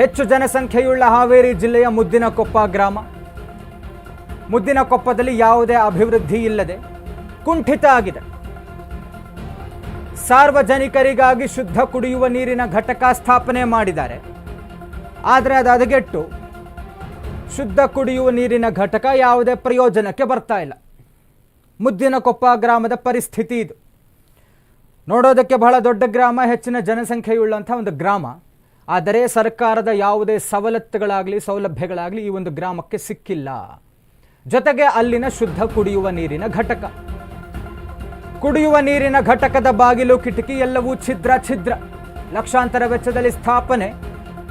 ಹೆಚ್ಚು ಜನಸಂಖ್ಯೆಯುಳ್ಳ ಹಾವೇರಿ ಜಿಲ್ಲೆಯ ಮುದ್ದಿನಕೊಪ್ಪ ಗ್ರಾಮ. ಮುದ್ದಿನಕೊಪ್ಪದಲ್ಲಿ ಯಾವುದೇ ಅಭಿವೃದ್ಧಿ ಇಲ್ಲದೆ ಕುಂಠಿತ ಆಗಿದೆ. ಸಾರ್ವಜನಿಕರಿಗಾಗಿ ಶುದ್ಧ ಕುಡಿಯುವ ನೀರಿನ ಘಟಕ ಸ್ಥಾಪನೆ ಮಾಡಿದ್ದಾರೆ. ಆದರೆ ಅದು ಅದಗೆಟ್ಟು ಶುದ್ಧ ಕುಡಿಯುವ ನೀರಿನ ಘಟಕ ಯಾವುದೇ ಪ್ರಯೋಜನಕ್ಕೆ ಬರ್ತಾ ಇಲ್ಲ. ಮುದ್ದಿನಕೊಪ್ಪ ಗ್ರಾಮದ ಪರಿಸ್ಥಿತಿ ಇದು. ನೋಡೋದಕ್ಕೆ ಬಹಳ ದೊಡ್ಡ ಗ್ರಾಮ, ಹೆಚ್ಚಿನ ಜನಸಂಖ್ಯೆಯುಳ್ಳಂಥ ಒಂದು ಗ್ರಾಮ. ಆದರೆ ಸರ್ಕಾರದ ಯಾವುದೇ ಸವಲತ್ತುಗಳಾಗಲಿ, ಸೌಲಭ್ಯಗಳಾಗಲಿ ಈ ಒಂದು ಗ್ರಾಮಕ್ಕೆ ಸಿಕ್ಕಿಲ್ಲ. ಜೊತೆಗೆ ಅಲ್ಲಿನ ಶುದ್ಧ ಕುಡಿಯುವ ನೀರಿನ ಘಟಕ. ಕುಡಿಯುವ ನೀರಿನ ಘಟಕದ ಬಾಗಿಲು, ಕಿಟಕಿ ಎಲ್ಲವೂ ಛಿದ್ರ ಛಿದ್ರ. ಲಕ್ಷಾಂತರ ವೆಚ್ಚದಲ್ಲಿ ಸ್ಥಾಪನೆ.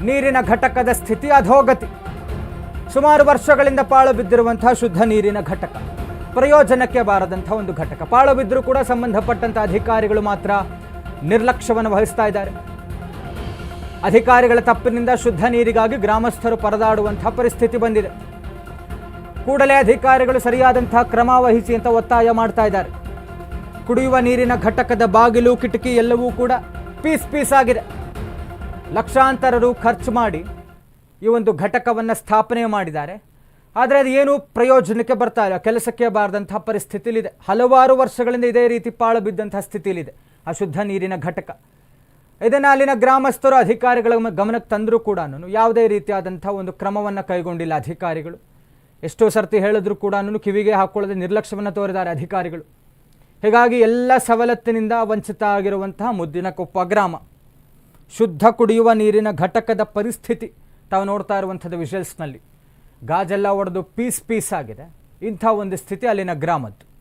ನೀರಿನ ಘಟಕದ ಸ್ಥಿತಿ ಅಧೋಗತಿ. ಸುಮಾರು ವರ್ಷಗಳಿಂದ ಪಾಳು ಬಿದ್ದಿರುವಂತಹ ಶುದ್ಧ ನೀರಿನ ಘಟಕ. ಪ್ರಯೋಜನಕ್ಕೆ ಬಾರದಂಥ ಒಂದು ಘಟಕ. ಪಾಳು ಕೂಡ ಸಂಬಂಧಪಟ್ಟಂಥ ಅಧಿಕಾರಿಗಳು ಮಾತ್ರ ನಿರ್ಲಕ್ಷ್ಯವನ್ನು ವಹಿಸ್ತಾ ಇದ್ದಾರೆ. ಅಧಿಕಾರಿಗಳ ತಪ್ಪಿನಿಂದ ಶುದ್ಧ ನೀರಿಗಾಗಿ ಗ್ರಾಮಸ್ಥರು ಪರದಾಡುವಂಥ ಪರಿಸ್ಥಿತಿ ಬಂದಿದೆ. ಕೂಡಲೇ ಅಧಿಕಾರಿಗಳು ಸರಿಯಾದಂತಹ ಕ್ರಮ ವಹಿಸಿ ಅಂತ ಒತ್ತಾಯ ಮಾಡ್ತಾ ಇದ್ದಾರೆ. ಕುಡಿಯುವ ನೀರಿನ ಘಟಕದ ಬಾಗಿಲು, ಕಿಟಕಿ ಎಲ್ಲವೂ ಕೂಡ ಪೀಸ್ ಪೀಸ್ ಆಗಿದೆ. ಲಕ್ಷಾಂತರ ರು ಖರ್ಚು ಮಾಡಿ ಈ ಒಂದು ಘಟಕವನ್ನು ಸ್ಥಾಪನೆ ಮಾಡಿದ್ದಾರೆ. ಆದರೆ ಅದು ಏನು ಪ್ರಯೋಜನಕ್ಕೆ ಬರ್ತಾ ಇಲ್ಲ. ಕೆಲಸಕ್ಕೆ ಬಾರದಂತಹ ಪರಿಸ್ಥಿತಿಲಿದೆ. ಹಲವಾರು ವರ್ಷಗಳಿಂದ ಇದೇ ರೀತಿ ಪಾಳು ಬಿದ್ದಂತಹ ಸ್ಥಿತಿಲಿದೆ. ಅಶುದ್ಧ ಶುದ್ಧ ನೀರಿನ ಘಟಕ. ಇದನ್ನು ಅಲ್ಲಿನ ಗ್ರಾಮಸ್ಥರು, ಅಧಿಕಾರಿಗಳ ಗಮನಕ್ಕೆ ತಂದರೂ ಕೂಡ ಯಾವುದೇ ರೀತಿಯಾದಂಥ ಒಂದು ಕ್ರಮವನ್ನು ಕೈಗೊಂಡಿಲ್ಲ ಅಧಿಕಾರಿಗಳು. ಎಷ್ಟೋ ಸರ್ತಿ ಹೇಳಿದ್ರು ಕೂಡ ಕಿವಿಗೆ ಹಾಕೊಳ್ಳದೆ ನಿರ್ಲಕ್ಷ್ಯವನ್ನು ತೋರಿದ್ದಾರೆ ಅಧಿಕಾರಿಗಳು. ಹೀಗಾಗಿ ಎಲ್ಲ ಸವಲತ್ತಿನಿಂದ ವಂಚಿತ ಆಗಿರುವಂತಹ ಮುದ್ದಿನಕೊಪ್ಪ ಗ್ರಾಮ. ಶುದ್ಧ ಕುಡಿಯುವ ನೀರಿನ ಘಟಕದ ಪರಿಸ್ಥಿತಿ ತಾವು ನೋಡ್ತಾ ಇರುವಂಥದ್ದು ವಿಷಲ್ಸ್ನಲ್ಲಿ ಗಾಜೆಲ್ಲ ಒಡೆದು ಪೀಸ್ ಪೀಸ್ ಆಗಿದೆ. ಇಂಥ ಒಂದು ಸ್ಥಿತಿ ಅಲ್ಲಿನ ಗ್ರಾಮದ್ದು.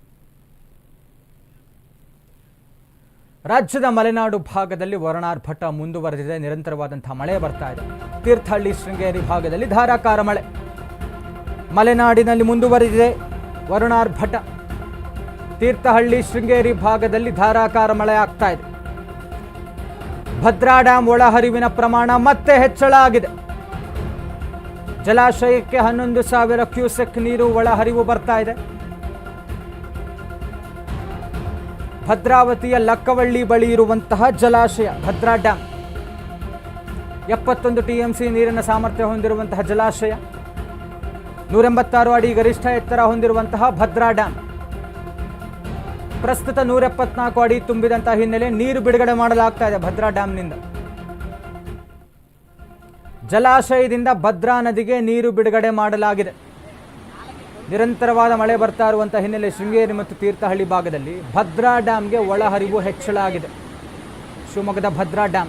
ರಾಜ್ಯದ ಮಲೆನಾಡು ಭಾಗದಲ್ಲಿ ವರುಣಾರ್ಭಟ ಮುಂದುವರೆದಿದೆ. ನಿರಂತರವಾದಂಥ ಮಳೆ ಬರ್ತಾ ಇದೆ. ತೀರ್ಥಹಳ್ಳಿ ಶೃಂಗೇರಿ ಭಾಗದಲ್ಲಿ ಧಾರಾಕಾರ ಮಳೆ. ಮಲೆನಾಡಿನಲ್ಲಿ ಮುಂದುವರೆದಿದೆ ವರುಣಾರ್ಭಟ. ತೀರ್ಥಹಳ್ಳಿ ಶೃಂಗೇರಿ ಭಾಗದಲ್ಲಿ ಧಾರಾಕಾರ ಮಳೆ ಆಗ್ತಾ ಇದೆ. ಭದ್ರಾ ಡ್ಯಾಂ ಒಳಹರಿವಿನ ಪ್ರಮಾಣ ಮತ್ತೆ ಹೆಚ್ಚಳ ಆಗಿದೆ. ಜಲಾಶಯಕ್ಕೆ ಹನ್ನೊಂದು ಸಾವಿರ ಕ್ಯೂಸೆಕ್ ನೀರು ಒಳಹರಿವು ಬರ್ತಾ ಇದೆ. ಭದ್ರಾವತಿಯ ಲಕ್ಕವಳ್ಳಿ ಬಳಿ ಇರುವಂತಹ ಜಲಾಶಯ, ಭದ್ರಾ ಡ್ಯಾಂ. ಎಪ್ಪತ್ತೊಂದು ಟಿಎಂಸಿ ನೀರಿನ ಸಾಮರ್ಥ್ಯ ಹೊಂದಿರುವಂತಹ ಜಲಾಶಯ. ನೂರೆಂಬತ್ತಾರು ಅಡಿ ಗರಿಷ್ಠ ಎತ್ತರ ಹೊಂದಿರುವಂತಹ ಭದ್ರಾ ಡ್ಯಾಂ. ಪ್ರಸ್ತುತ ನೂರೆಪ್ಪತ್ನಾಲ್ಕು ಅಡಿ ತುಂಬಿದಂತಹ ಹಿನ್ನೆಲೆ ನೀರು ಬಿಡುಗಡೆ ಮಾಡಲಾಗ್ತಾ ಇದೆ ಭದ್ರಾ ಡ್ಯಾಂನಿಂದ. ಜಲಾಶಯದಿಂದ ಭದ್ರಾ ನದಿಗೆ ನೀರು ಬಿಡುಗಡೆ ಮಾಡಲಾಗಿದೆ. ನಿರಂತರವಾದ ಮಳೆ ಬರ್ತಾ ಇರುವಂತಹ ಹಿನ್ನೆಲೆ ಶೃಂಗೇರಿ ಮತ್ತು ತೀರ್ಥಹಳ್ಳಿ ಭಾಗದಲ್ಲಿ ಭದ್ರಾ ಡ್ಯಾಮ್ಗೆ ಒಳಹರಿವು ಹೆಚ್ಚಳ ಆಗಿದೆ ಶಿವಮೊಗ್ಗದ ಭದ್ರಾ ಡ್ಯಾಂ